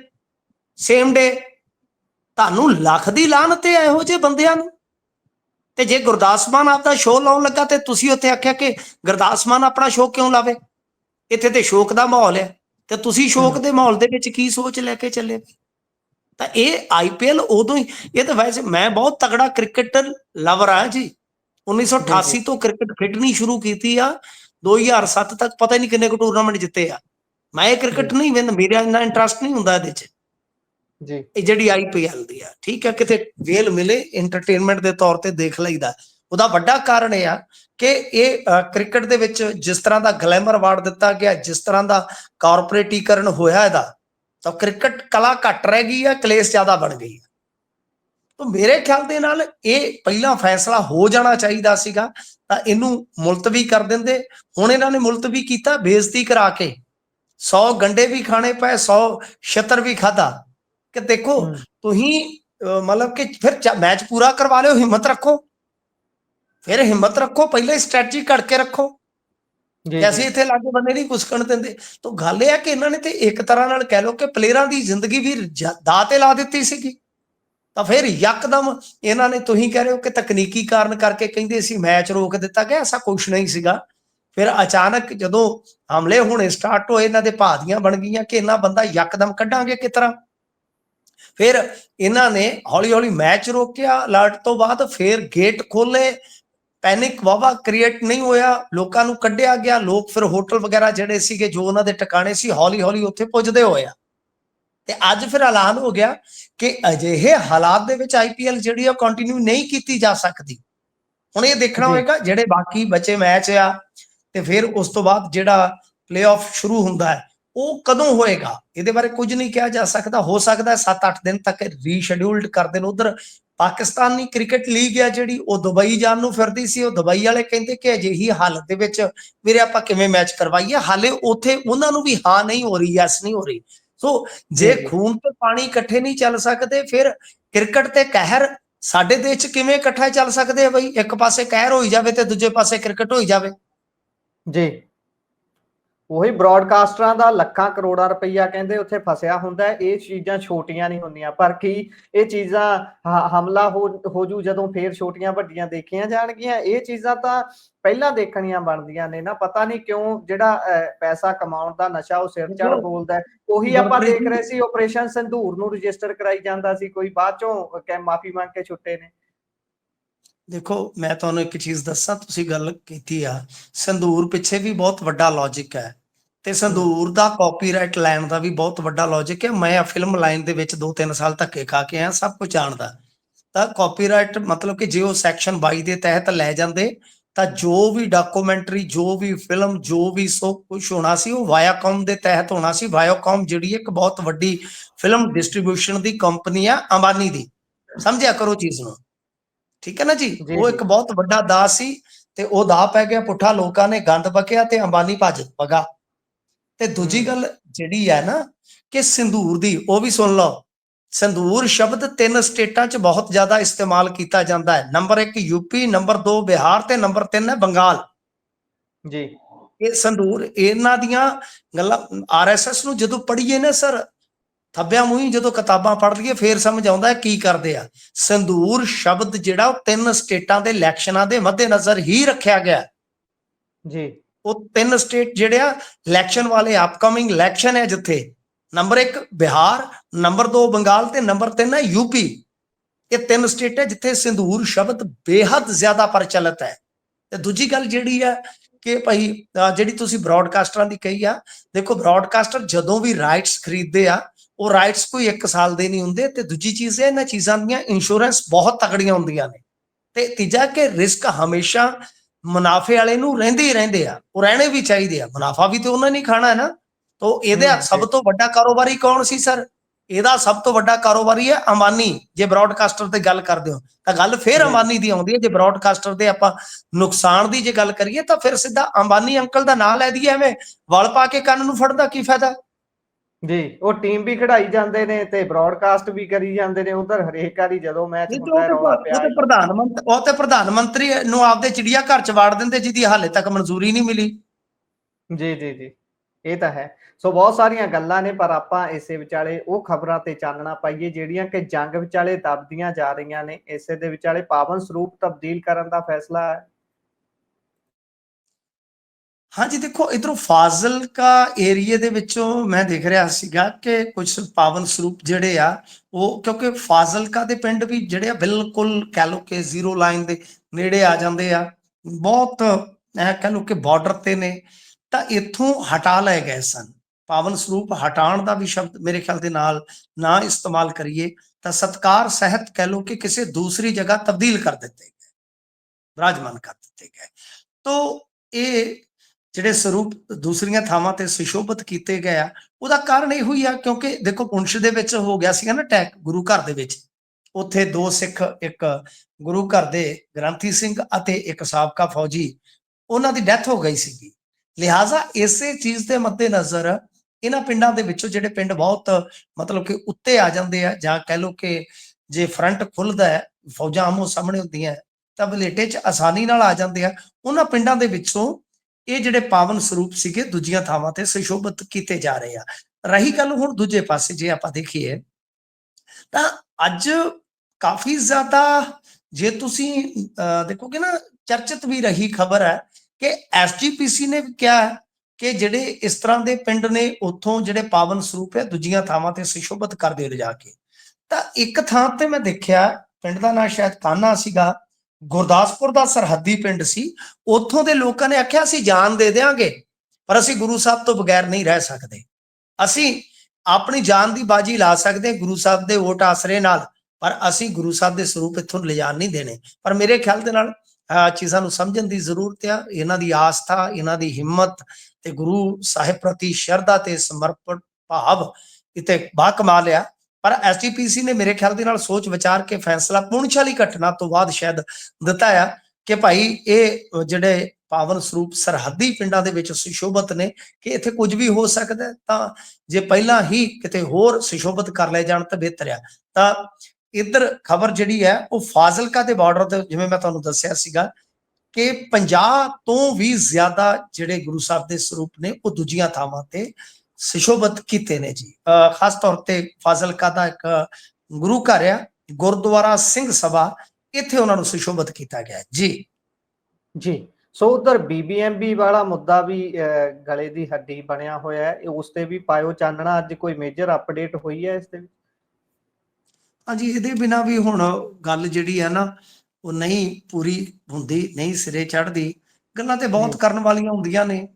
ਸੇਮ ਡੇ ਤੁਹਾਨੂੰ ਲੱਖ ਦੀ ਲਾਹਨਤ ਹੈ ਇਹੋ ਜਿਹੇ ਬੰਦਿਆਂ ਨੂੰ। ਤੇ ਜੇ ਗੁਰਦਾਸ ਮਾਨ ਆਪਦਾ ਸ਼ੋਅ ਲਾਉਣ ਲੱਗਾ ਤੇ ਤੁਸੀਂ ਉੱਥੇ ਆਖਿਆ ਕਿ ਗੁਰਦਾਸ ਮਾਨ ਆਪਣਾ ਸ਼ੋਅ ਕਿਉਂ ਲਾਵੇ? ਇੱਥੇ ਤੇ ਸ਼ੋਕ ਦਾ ਮਾਹੌਲ ਹੈ। ਤੇ ਤੁਸੀਂ ਸ਼ੋਕ। ਦੇ ਮਾਹੌਲ ਦੇ ਵਿੱਚ ਕੀ ਸੋਚ ਲੈ ਕੇ ਚੱਲੇ? ਤਾਂ ਇਹ ਆਈਪੀਐਲ ਉਦੋਂ ਹੀ ਇਹ ਤਾਂ ਵੈਸੇ ਮੈਂ ਬਹੁਤ ਤਗੜਾ ਕ੍ਰਿਕਟਰ ਲਵਰ ਆ ਜੀ। 1988 ਤੋਂ ਕ੍ਰਿਕਟ ਖੇਡਣੀ ਸ਼ੁਰੂ ਕੀਤੀ ਆ। 2007 ਤੱਕ ਪਤਾ ਹੀ ਨਹੀਂ ਕਿੰਨੇ ਕੁ ਟੂਰਨਾਮੈਂਟ ਜਿੱਤੇ ਆ। ਮੈਂ ਇਹ ਕ੍ਰਿਕਟ ਨਹੀਂ ਵਿੰਨ ਮੇਰਾ ਇੰਨਾ ਇੰਟਰਸਟ ਨਹੀਂ ਹੁੰਦਾ ਇਹਦੇ 'ਚ। ਜੀ। ਇਹ ਜਿਹੜੀ ਆਈਪੀਐਲ ਦੀ ਆ ਠੀਕ ਹੈ ਕਿਤੇ ਵੇਲ ਮਿਲੇ ਐਂਟਰਟੇਨਮੈਂਟ ਦੇ ਤੌਰ ਤੇ ਦੇਖ ਲਈਦਾ। ਉਹਦਾ ਵੱਡਾ ਕਾਰਨ ਇਹ ਆ ਕਿ ਇਹ ਕ੍ਰਿਕਟ ਦੇ ਵਿੱਚ ਜਿਸ ਤਰ੍ਹਾਂ ਦਾ ਗਲੈਮਰ ਵਾਰਡ ਦਿੱਤਾ ਗਿਆ ਜਿਸ ਤਰ੍ਹਾਂ ਦਾ ਕਾਰਪੋਰੇਟੀਕਰਨ ਹੋਇਆ ਇਹਦਾ ਤਾਂ ਕ੍ਰਿਕਟ ਕਲਾ ਘਟ ਰਹਿ ਗਈ ਆ ਕਲੇਸ਼ ਜ਼ਿਆਦਾ ਬਣ ਗਈ ਆ। ਤਾਂ ਮੇਰੇ ਖਿਆਲ ਦੇ ਨਾਲ ਇਹ ਪਹਿਲਾ ਫੈਸਲਾ ਹੋ ਜਾਣਾ ਚਾਹੀਦਾ ਸੀਗਾ ਤਾਂ ਇਹਨੂੰ ਮੁਲਤਵੀ ਕਰ ਦਿੰਦੇ। ਹੁਣ ਇਹਨਾਂ ਨੇ ਮੁਲਤਵੀ ਕੀਤਾ ਬੇਇੱਜ਼ਤੀ ਕਰਾ ਕੇ। 100 ਗੰਡੇ ਵੀ ਖਾਣੇ ਪਏ 100 ਛਤਰ ਵੀ ਖਾਦਾ ਕਿ ਦੇਖੋ ਤੁਸੀਂ ਮਤਲਬ ਕਿ ਫਿਰ ਮੈਚ ਪੂਰਾ ਕਰਵਾ ਲਿਓ ਹਿੰਮਤ ਰੱਖੋ। ਫਿਰ ਹਿੰਮਤ ਰੱਖੋ ਪਹਿਲੇ ਸਟ੍ਰੈਟਜੀ ਘੜ ਕੇ ਰੱਖੋ। ਜੀ ਕਿ ਅਸੀਂ ਇੱਥੇ ਲਾਗੇ ਬੰਦੇ ਨਹੀਂ ਕੁਸਕਣ ਦਿੰਦੇ। ਤਾਂ ਗੱਲ ਇਹ ਹੈ ਕਿ ਇਹਨਾਂ ਨੇ ਤੇ ਇੱਕ ਤਰ੍ਹਾਂ ਨਾਲ ਕਹਿ ਲਓ ਕਿ ਪਲੇਅਰਾਂ ਦੀ ਜ਼ਿੰਦਗੀ ਵੀ ਤੇ ਲਾ ਦਿੱਤੀ ਸੀਗੀ। ਤਾਂ ਫਿਰ ਯਕਦਮ ਇਹਨਾਂ ਨੇ ਤੁਸੀਂ ਕਹਿ ਰਹੇ ਹੋ ਕਿ ਤਕਨੀਕੀ ਕਾਰਨ ਕਰਕੇ ਕਹਿੰਦੇ ਸੀ ਮੈਚ ਰੋਕ ਦਿੱਤਾ ਗਿਆ ਐਸਾ ਕੁਝ ਨਹੀਂ ਸੀਗਾ। ਫਿਰ ਅਚਾਨਕ ਜਦੋਂ ਹਮਲੇ ਹੋਣੇ ਸਟਾਰਟ ਹੋਏ ਇਹਨਾਂ ਦੇ ਭਾਦੀਆਂ ਬਣ ਗਈਆਂ ਕਿ ਇਹਨਾਂ ਬੰਦਾ ਯਕਦਮ ਕੱਢਾਂਗੇ ਕਿਸ ਤਰ੍ਹਾਂ? ਫਿਰ ਇਹਨਾਂ ਨੇ ਹੌਲੀ ਹੌਲੀ ਮੈਚ ਰੋਕਿਆ ਅਲਰਟ ਤੋਂ ਬਾਅਦ ਫਿਰ ਗੇਟ ਖੋਲੇ ਪੈਨਿਕ ਵਾਵਾ ਕ੍ਰੀਏਟ ਨਹੀਂ ਹੋਇਆ ਲੋਕਾਂ ਨੂੰ ਕੱਢਿਆ ਗਿਆ ਲੋਕ ਫਿਰ ਹੋਟਲ ਵਗੈਰਾ ਜਿਹੜੇ ਸੀਗੇ ਜੋ ਉਹਨਾਂ ਦੇ ਟਿਕਾਣੇ ਸੀ ਹੌਲੀ ਹੌਲੀ ਉੱਥੇ ਪੁੱਜਦੇ ਹੋਏ ਆ। ਤੇ ਅੱਜ ਫਿਰ ਐਲਾਨ ਹੋ ਗਿਆ ਕਿ ਅਜਿਹੇ ਹਾਲਾਤ ਦੇ ਵਿੱਚ ਆਈਪੀਐਲ ਜਿਹੜੀ ਆ ਕੰਟੀਨਿਊ ਨਹੀਂ ਕੀਤੀ ਜਾ ਸਕਦੀ। ਹੁਣ ਇਹ ਦੇਖਣਾ। ਹੋਏਗਾ ਜਿਹੜੇ ਬਾਕੀ ਬਚੇ ਮੈਚ ਆ ਤੇ ਫਿਰ ਉਸ ਤੋਂ ਬਾਅਦ ਜਿਹੜਾ ਪਲੇਆਫ ਸ਼ੁਰੂ ਹੁੰਦਾ ਹੈ ਉਹ ਕਦੋਂ ਹੋਏਗਾ? ਇਹਦੇ ਬਾਰੇ ਕੁਝ ਨਹੀਂ ਕਿਹਾ ਜਾ ਸਕਦਾ। ਹੋ ਸਕਦਾ 7-8 ਦਿਨ ਤੱਕ ਰੀਸ਼ੈਡਿਊਲਡ ਕਰ ਦੇਣ ਉਧਰ ਪਾਕਿਸਤਾਨੀ ਕ੍ਰਿਕਟ ਲੀਗ ਹੈ ਜਿਹੜੀ ਉਹ ਦੁਬਈ ਜਾਣ ਨੂੰ ਫਿਰਦੀ ਸੀ। ਉਹ ਦੁਬਈ ਵਾਲੇ ਕਹਿੰਦੇ ਕਿ ਅਜਿਹੀ ਹਾਲਤ ਦੇ ਵਿੱਚ ਵੀਰੇ ਆਪਾਂ ਕਿਵੇਂ ਮੈਚ ਕਰਵਾਈਏ? ਹਾਲੇ ਉਥੇ ਉਹਨਾਂ ਨੂੰ ਵੀ ਹਾਂ ਨਹੀਂ ਹੋ ਰਹੀ ਯੈਸ ਨਹੀਂ ਹੋ ਰਹੀ। ਸੋ ਜੀ। ਖੂਨ ਤੇ ਪਾਣੀ ਇਕੱਠੇ ਨਹੀਂ ਚੱਲ ਸਕਦੇ ਫਿਰ ਕ੍ਰਿਕਟ ਤੇ ਕਹਿਰ ਸਾਡੇ ਦੇਸ਼ 'ਚ ਕਿਵੇਂ ਇਕੱਠਾ ਚੱਲ ਸਕਦੇ ਆ ਬਈ? ਇੱਕ ਪਾਸੇ ਕਹਿਰ ਹੋਈ ਜਾਵੇ ਤੇ ਦੂਜੇ ਪਾਸੇ ਕ੍ਰਿਕਟ ਹੋਈ ਜਾਵੇ। ਜੀ। ਉਹੀ ਬ੍ਰਾਡਕਾਸਟਰਾਂ ਦਾ ਲੱਖਾਂ ਕਰੋੜਾਂ ਰੁਪਈਆ ਕਹਿੰਦੇ ਉੱਥੇ ਫਸਿਆ ਹੁੰਦਾ ਇਹ ਚੀਜ਼ਾਂ ਛੋਟੀਆਂ ਨਹੀਂ ਹੁੰਦੀਆਂ। ਪਰ ਕੀ ਇਹ ਚੀਜ਼ਾਂ ਹਮਲਾ ਹੋ ਜੂ ਜਦੋਂ ਫੇਰ ਛੋਟੀਆਂ ਵੱਡੀਆਂ ਦੇਖੀਆਂ ਜਾਣਗੀਆਂ? ਇਹ ਚੀਜ਼ਾਂ ਤਾਂ ਪਹਿਲਾਂ ਦੇਖਣੀਆਂ ਬਣਦੀਆਂ ਨੇ ਨਾ। ਪਤਾ ਨਹੀਂ ਕਿਉਂ ਜਿਹੜਾ ਪੈਸਾ ਕਮਾਉਣ ਦਾ ਨਸ਼ਾ ਉਹ ਸਿਰ ਚੜ ਬੋਲਦਾ ਉਹੀ ਆਪਾਂ ਦੇਖ ਰਹੇ ਸੀ ਆਪਰੇਸ਼ਨ ਸੰਧੂਰ ਨੂੰ ਰਜਿਸਟਰ ਕਰਾਈ ਜਾਂਦਾ ਸੀ। ਕੋਈ ਬਾਅਦ ਚੋਂ ਕਹਿ ਮਾਫੀ ਮੰਗ ਕੇ ਛੁੱਟੇ ਨੇ। ਦੇਖੋ, ਮੈਂ ਤੁਹਾਨੂੰ ਇੱਕ ਚੀਜ਼ ਦੱਸਾਂ, ਤੁਸੀਂ ਗੱਲ ਕੀਤੀ ਆ, ਸੰਦੂਰ ਪਿੱਛੇ ਵੀ ਬਹੁਤ ਵੱਡਾ ਲੌਜੀਕ ਹੈ ਤੇ ਸੰਦੂਰ ਦਾ ਕਾਪੀਰਾਈਟ ਲੈਣ ਦਾ ਵੀ ਬਹੁਤ ਵੱਡਾ ਲੌਜੀਕ ਹੈ। ਮੈਂ ਫਿਲਮ ਲਾਈਨ ਦੇ ਵਿੱਚ 2-3 ਸਾਲ ਧੱਕੇ ਖਾ ਕੇ ਆਇਆ, ਸਭ ਕੁਝ ਜਾਣਦਾ। ਤਾਂ ਕਾਪੀਰਾਈਟ ਮਤਲਬ ਕਿ ਜੇ ਉਹ ਸੈਕਸ਼ਨ 22 ਦੇ ਤਹਿਤ ਲੈ ਜਾਂਦੇ, ਤਾਂ ਜੋ ਵੀ ਡਾਕੂਮੈਂਟਰੀ ਜੋ ਵੀ ਫਿਲਮ ਜੋ ਵੀ ਸੋ ਕੁਝ ਹੋਣਾ ਸੀ, ਉਹ ਵਾਇਆਕਾਮ ਦੇ ਤਹਿਤ ਹੋਣਾ ਸੀ। ਵਾਇਆਕਾਮ ਜਿਹੜੀ ਇੱਕ ਬਹੁਤ ਵੱਡੀ ਫਿਲਮ ਡਿਸਟ੍ਰੀਬਿਊਸ਼ਨ ਦੀ ਕੰਪਨੀ ਆ, ਅੰਬਾਨੀ ਦੀ। ਸਮਝਿਆ ਕਰੋ ਚੀਜ਼ ਨੂੰ। ਠੀਕ ਹੈ ਨਾ ਜੀ? ਉਹ। ਇੱਕ ਬਹੁਤ ਵੱਡਾ ਦਾ ਸੀ ਤੇ ਉਹ ਦਾ ਪੈ ਗਿਆ ਪੁੱਠਾ ਲੋਕਾਂ ਨੇ ਗੰਦ ਬਕਿਆ ਤੇ ਅੰਬਾਨੀ ਭੱਜ ਪਗਾ ਤੇ ਦੂਜੀ। ਗੱਲ ਜਿਹੜੀ ਹੈ ਨਾ ਕਿ ਸਿੰਦੂਰ ਦੀ ਉਹ ਵੀ ਸੁਣ ਲਓ। ਸੰਦੂਰ ਸ਼ਬਦ ਤਿੰਨ ਸਟੇਟਾਂ 'ਚ ਬਹੁਤ ਜ਼ਿਆਦਾ ਇਸਤੇਮਾਲ ਕੀਤਾ ਜਾਂਦਾ ਹੈ। ਨੰਬਰ 1 ਯੂਪੀ ਨੰਬਰ 2 ਬਿਹਾਰ ਤੇ ਨੰਬਰ 3 ਹੈ ਬੰਗਾਲ। ਜੀ। ਇਹ ਸੰਦੂਰ ਇਹਨਾਂ ਦੀਆਂ ਗੱਲਾਂ ਆਰਐਸਐਸ ਨੂੰ ਜਦੋਂ ਪੜ੍ਹੀਏ ਨਾ ਸਰ ਥੱਬਿਆਂ ਮੂੰਹੀ ਜਦੋਂ ਕਿਤਾਬਾਂ ਪੜ੍ਹ ਲਈਏ ਫੇਰ ਸਮਝ ਆਉਂਦਾ ਕੀ ਕਰਦੇ ਆ। ਸੰਦੂਰ ਸ਼ਬਦ ਜਿਹੜਾ ਉਹ ਤਿੰਨ ਸਟੇਟਾਂ ਦੇ ਇਲੈਕਸ਼ਨਾਂ ਦੇ ਮੱਦੇਨਜ਼ਰ ਹੀ ਰੱਖਿਆ ਗਿਆ। ਜੀ। ਉਹ ਤਿੰਨ ਸਟੇਟ ਜਿਹੜੇ ਆ ਇਲੈਕਸ਼ਨ ਵਾਲੇ ਅਪਕਮਿੰਗ ਇਲੈਕਸ਼ਨ ਹੈ ਜਿੱਥੇ। ਨੰਬਰ 1 ਬਿਹਾਰ ਨੰਬਰ 2 ਬੰਗਾਲ ਤੇ ਨੰਬਰ 3 ਹੈ ਯੂਪੀ ਇਹ ਤਿੰਨ ਸਟੇਟ ਹੈ ਜਿੱਥੇ ਸਿੰਦੂਰ ਸ਼ਬਦ ਬੇਹੱਦ ਜ਼ਿਆਦਾ ਪ੍ਰਚਲਿਤ ਹੈ। ਤੇ ਦੂਜੀ ਗੱਲ ਜਿਹੜੀ ਹੈ ਕਿ ਭਾਈ ਜਿਹੜੀ ਤੁਸੀਂ ਬ੍ਰਾਡਕਾਸਟਰਾਂ ਦੀ ਕਹੀ ਆ ਦੇਖੋ ਬ੍ਰਾਡਕਾਸਟਰ ਜਦੋਂ ਵੀ ਰਾਈਟਸ ਖਰੀਦਦੇ ਆ ਉਹ ਰਾਈਟਸ ਕੋਈ 1 ਸਾਲ ਦੇ ਨਹੀਂ ਹੁੰਦੇ ਤੇ ਦੂਜੀ ਚੀਜ਼ ਹੈ ਇਹਨਾਂ ਚੀਜ਼ਾਂ ਦੀਆਂ ਇੰਸ਼ੋਰੈਂਸ ਬਹੁਤ ਤਕੜੀਆਂ ਹੁੰਦੀਆਂ ਨੇ। ਤੇ ਤੀਜਾ ਕਿ ਰਿਸਕ ਹਮੇਸ਼ਾ ਮੁਨਾਫੇ ਵਾਲੇ ਨੂੰ ਰਹਿੰਦੇ ਹੀ ਰਹਿੰਦੇ ਆ ਉਹ ਰਹਿਣੇ ਵੀ ਚਾਹੀਦੇ ਆ। ਮੁਨਾਫਾ ਵੀ ਤੇ ਉਹਨਾਂ ਨੇ ਖਾਣਾ ਹੈ ਨਾ। ਤੋ ਇਹਦੇ ਸਭ ਤੋਂ ਵੱਡਾ ਕਾਰੋਬਾਰੀ ਕੌਣ ਸੀ ਸਰ? ਇਹਦਾ ਸਭ ਤੋਂ ਵੱਡਾ ਕਾਰੋਬਾਰੀ ਹੈ ਅੰਬਾਨੀ। ਜੇ ਬ੍ਰਾਡਕਾਸਟਰ ਤੇ ਗੱਲ ਕਰਦੇ ਹੋ ਤਾਂ ਗੱਲ ਫੇਰ ਜੀ। ਅੰਬਾਨੀ ਦੀ ਆਉਂਦੀ ਹੈ। ਜੇ ਬ੍ਰਾਡਕਾਸਟਰ ਦੇ ਆਪਾਂ ਨੁਕਸਾਨ ਦੀ ਜੇ ਗੱਲ ਕਰੀਏ ਤਾਂ ਫਿਰ ਸਿੱਧਾ ਅੰਬਾਨੀ ਅੰਕਲ ਦਾ ਨਾਂ ਲੈ ਦਈਏ ਐਵੇਂ ਵਲ ਪਾ ਕੇ ਕੰਨ ਨੂੰ ਫੜਦਾ ਕੀ ਫਾਇਦਾ? ਜੀ ਉਹ ਟੀਮ ਵੀ ਖੜਾਈ ਜਾਂਦੇ ਨੇ ਤੇ ਬ੍ਰਾਡਕਾਸਟ ਵੀ ਕਰੀ ਜਾਂਦੇ ਨੇ ਉਧਰ ਹਰੇਕ ਵਾਰੀ ਜਦੋਂ ਮੈਚ ਹੁੰਦਾ ਰੌਲਾ ਪਿਆ ਉਹ ਤੇ ਪ੍ਰਧਾਨ ਮੰਤਰੀ ਉਹ ਤੇ ਪ੍ਰਧਾਨ ਮੰਤਰੀ ਨੂੰ ਆਪਦੇ ਚਿੜੀਆ ਘਰ ਚ ਵਾੜ ਦਿੰਦੇ ਜਿਹਦੀ ਹਾਲੇ ਤੱਕ ਮਨਜ਼ੂਰੀ ਨਹੀਂ ਮਿਲੀ। ਜੀ ਜੀ ਜੀ ਇਹ ਤਾਂ ਹੈ। ਸੋ ਬਹੁਤ ਸਾਰੀਆਂ ਗੱਲਾਂ ਨੇ ਪਰ ਆਪਾਂ ਇਸੇ ਵਿਚਾਲੇ ਉਹ ਖਬਰਾਂ ਤੇ ਚਾਨਣਾ ਪਾਈਏ ਜਿਹੜੀਆਂ ਕਿ ਜੰਗ ਵਿਚਾਲੇ ਦਬਦੀਆਂ ਜਾ ਰਹੀਆਂ ਨੇ। ਇਸੇ ਦੇ ਵਿਚਾਲੇ ਪਾਵਨ ਸਰੂਪ ਤਬਦੀਲ ਕਰਨ ਦਾ ਫੈਸਲਾ ਹੈ। ਹਾਂਜੀ ਦੇਖੋ ਇਧਰੋਂ ਫਾਜ਼ਿਲਕਾ ਏਰੀਏ ਦੇ ਵਿੱਚੋਂ ਮੈਂ ਦੇਖ ਰਿਹਾ ਸੀਗਾ ਕਿ ਕੁਝ ਪਾਵਨ ਸਰੂਪ ਜਿਹੜੇ ਆ ਉਹ ਕਿਉਂਕਿ ਫਾਜ਼ਿਲਕਾ ਦੇ ਪਿੰਡ ਵੀ ਜਿਹੜੇ ਆ ਬਿਲਕੁਲ ਕਹਿ ਲਓ ਕਿ ਜ਼ੀਰੋ ਲਾਈਨ ਦੇ ਨੇੜੇ ਆ ਜਾਂਦੇ ਆ ਬਹੁਤ ਇਹ ਕਹਿ ਲਓ ਕਿ ਬਾਰਡਰ ਤੇ ਨੇ ਤਾਂ ਇੱਥੋਂ ਹਟਾ ਲਏ ਗਏ ਸਨ ਪਾਵਨ ਸਰੂਪ ਹਟਾਉਣ ਦਾ ਵੀ ਸ਼ਬਦ ਮੇਰੇ ਖਿਆਲ ਦੇ ਨਾਲ ਨਾ ਇਸਤੇਮਾਲ ਕਰੀਏ ਤਾਂ ਸਤਕਾਰ ਸਹਿਤ ਕਹਿ ਲਓ ਕਿ ਕਿਸੇ ਦੂਸਰੀ ਜਗ੍ਹਾ ਤਬਦੀਲ ਕਰ ਦਿੱਤੇ ਗਏ ਵਿਰਾਜਮਾਨ ਕਰ ਦਿੱਤੇ ਗਏ ਤੋਂ ਇਹ ਜਿਹੜੇ ਸਰੂਪ ਦੂਸਰੀਆਂ ਥਾਵਾਂ ਤੇ ਸੁਸ਼ੋਭਿਤ ਕੀਤੇ ਗਏ ਆ, ਉਹਦਾ ਕਾਰਨ ਇਹੋ ਹੀ ਆ ਕਿਉਂਕਿ ਦੇਖੋ ਪੁੰਛ ਦੇ ਵਿੱਚ ਹੋ ਗਿਆ ਸੀਗਾ ਨਾ ਅਟੈਕ ਗੁਰੂ ਘਰ ਦੇ ਵਿੱਚ। ਉੱਥੇ ਦੋ ਸਿੱਖ, ਇੱਕ ਗੁਰੂ ਘਰ ਦੇ ਗ੍ਰੰਥੀ ਸਿੰਘ ਅਤੇ ਇੱਕ ਸਾਬਕਾ ਫੌਜੀ, ਉਹਨਾਂ ਦੀ ਡੈਥ ਹੋ ਗਈ ਸੀਗੀ। ਲਿਹਾਜ਼ਾ ਇਸੇ ਚੀਜ਼ ਦੇ ਮੱਦੇਨਜ਼ਰ ਇਹਨਾਂ ਪਿੰਡਾਂ ਦੇ ਵਿੱਚੋਂ ਜਿਹੜੇ ਪਿੰਡ ਬਹੁਤ ਮਤਲਬ ਕਿ ਉੱਤੇ ਆ ਜਾਂਦੇ ਆ ਜਾਂ ਕਹਿ ਲਓ ਕਿ ਜੇ ਫਰੰਟ ਖੁੱਲਦਾ ਹੈ, ਫੌਜਾਂ ਆਮੋ ਸਾਹਮਣੇ ਹੁੰਦੀਆਂ ਤਾਂ ਬਲੇਟੇ 'ਚ ਆਸਾਨੀ ਨਾਲ ਆ ਜਾਂਦੇ ਆ। ਉਹਨਾਂ ਪਿੰਡਾਂ ਦੇ ਵਿੱਚੋਂ ਇਹ ਜਿਹੜੇ ਪਾਵਨ ਸਰੂਪ ਸੀਗੇ, ਦੂਜੀਆਂ ਥਾਵਾਂ ਤੇ ਸੁਸ਼ੋਭਿਤ ਕੀਤੇ ਜਾ ਰਹੇ ਆ। ਰਹੀ ਗੱਲ ਹੁਣ ਦੂਜੇ ਪਾਸੇ, ਜੇ ਆਪਾਂ ਦੇਖੀਏ, ਤਾਂ ਅੱਜ ਕਾਫੀ ਜ਼ਿਆਦਾ, ਜੇ ਤੁਸੀਂ ਦੇਖੋਗੇ ਨਾ, ਚਰਚਿਤ ਵੀ ਰਹੀ ਖਬਰ ਹੈ ਕਿ ਐਸਜੀਪੀਸੀ ਨੇ ਵੀ ਕਿਹਾ ਕਿ ਜਿਹੜੇ ਇਸ ਤਰ੍ਹਾਂ ਦੇ ਪਿੰਡ ਨੇ, ਉੱਥੋਂ ਜਿਹੜੇ ਪਾਵਨ ਸਰੂਪ ਹੈ, ਦੂਜੀਆਂ ਥਾਵਾਂ ਤੇ ਸੁਸ਼ੋਭਿਤ ਕਰਦੇ ਲਿਜਾ ਕੇ। ਤਾਂ ਇੱਕ ਥਾਂ ਤੇ ਮੈਂ ਦੇਖਿਆ, ਪਿੰਡ ਦਾ ਨਾਂ ਸ਼ਾਇਦ ਕਾਨਾ ਸੀਗਾ ਗੁਰਦਾਸਪੁਰ ਦਾ ਸਰਹੱਦੀ ਪਿੰਡ ਸੀ, ਉੱਥੋਂ ਦੇ ਲੋਕਾਂ ਨੇ ਆਖਿਆ, ਅਸੀਂ ਜਾਨ ਦੇ ਦੇਵਾਂਗੇ ਪਰ ਅਸੀਂ ਗੁਰੂ ਸਾਹਿਬ ਤੋਂ ਬਗੈਰ ਨਹੀਂ ਰਹਿ ਸਕਦੇ। ਅਸੀਂ ਆਪਣੀ ਜਾਨ ਦੀ ਬਾਜੀ ਲਾ ਸਕਦੇ, ਗੁਰੂ ਸਾਹਿਬ ਦੇ ਵੋਟ ਆਸਰੇ ਨਾਲ, ਪਰ ਅਸੀਂ ਗੁਰੂ ਸਾਹਿਬ ਦੇ ਸਰੂਪ ਇੱਥੋਂ ਲਿਜਾਣ ਨਹੀਂ ਦੇਣੇ। ਪਰ ਮੇਰੇ ਖਿਆਲ ਦੇ ਨਾਲ ਚੀਜ਼ਾਂ ਨੂੰ ਸਮਝਣ ਦੀ ਜ਼ਰੂਰਤ ਆ, ਇਹਨਾਂ ਦੀ ਆਸਥਾ, ਇਹਨਾਂ ਦੀ ਹਿੰਮਤ, ਤੇ ਗੁਰੂ ਸਾਹਿਬ ਪ੍ਰਤੀ ਸ਼ਰਧਾ ਤੇ ਸਮਰਪਣ ਭਾਵ ਇਤੇ ਬਾ ਕਮਾਲ ਆ ਪਰ ਐਸਟੀਪੀਸੀ ਨੇ ਮੇਰੇ ਖਿਆਲ ਦੇ ਨਾਲ ਸੋਚ ਵਿਚਾਰ ਕੇ ਫੈਸਲਾ ਪੁਣਛਾਲੀ ਘਟਨਾ ਤੋਂ ਬਾਅਦ ਸ਼ਾਇਦ ਦਿੱਤਾ ਆ ਕਿ ਭਾਈ ਇਹ ਜਿਹੜੇ ਪਾਵਨ ਸਰੂਪ ਸਰਹੱਦੀ ਪਿੰਡਾਂ ਦੇ ਵਿੱਚ ਸੁਸ਼ੋਭਿਤ ਨੇ, ਕਿ ਇੱਥੇ ਕੁਝ ਵੀ ਹੋ ਸਕਦਾ ਤਾਂ ਜੇ ਪਹਿਲਾਂ ਹੀ ਕਿਤੇ ਹੋਰ ਸੁਸ਼ੋਭਿਤ ਕਰ ਲਏ ਜਾਣ ਤਾਂ ਬਿਹਤਰ ਆ। ਤਾਂ ਇੱਧਰ ਖਬਰ ਜਿਹੜੀ ਹੈ, ਉਹ ਫਾਜ਼ਿਲਕਾ ਦੇ ਬਾਰਡਰ ਤੇ ਜਿਵੇਂ ਮੈਂ ਤੁਹਾਨੂੰ ਦੱਸਿਆ ਸੀਗਾ ਕਿ 50 ਤੋਂ ਵੀ ਜ਼ਿਆਦਾ ਜਿਹੜੇ ਗੁਰੂ ਸਾਹਿਬ ਦੇ ਸਰੂਪ ਨੇ, ਉਹ ਦੂਜੀਆਂ ਥਾਵਾਂ ਤੇ ਸੁਸ਼ੋਭਿਤ ਕੀਤੇ ਨੇ ਜੀ। ਖਾਸ ਤੌਰ ਤੇ ਫਾਜ਼ਿਲਕਾ ਦਾ ਇੱਕ ਗੁਰੂ ਘਰ ਆ ਗੁਰਦੁਆਰਾ ਸਿੰਘ ਸਭਾ ਇੱਥੇ ਉਹਨਾਂ ਨੂੰ ਸੁਸ਼ੋਭਿਤ ਕੀਤਾ ਗਿਆ। ਜੀ। ਜੀ। ਸੋ ਉਧਰ ਬੀਬੀਐਮਬੀ ਵਾਲਾ ਮੁੱਦਾ ਵੀ ਗਲੇ ਦੀ ਹੱਡੀ ਬਣਿਆ ਹੋਇਆ ਹੈ। ਉਸ ਤੇ ਵੀ ਪਾਇਓ ਚਾਨਣਾ। ਅੱਜ ਕੋਈ ਮੇਜਰ ਅਪਡੇਟ ਹੋਈ ਹੈ ਇਸ ਵਿੱਚ? ਹਾਂਜੀ ਇਹਦੇ ਬਿਨਾ ਵੀ ਹੁਣ ਗੱਲ ਜਿਹੜੀ ਹੈ ਨਾ ਉਹ ਨਹੀਂ ਪੂਰੀ ਹੁੰਦੀ ਨਹੀਂ ਸਿਰੇ ਚੜ੍ਹਦੀ। ਗੱਲਾਂ ਤੇ ਬਹੁਤ। ਕਰਨ ਵਾਲੀਆਂ ਹੁੰਦੀਆਂ ਨੇ।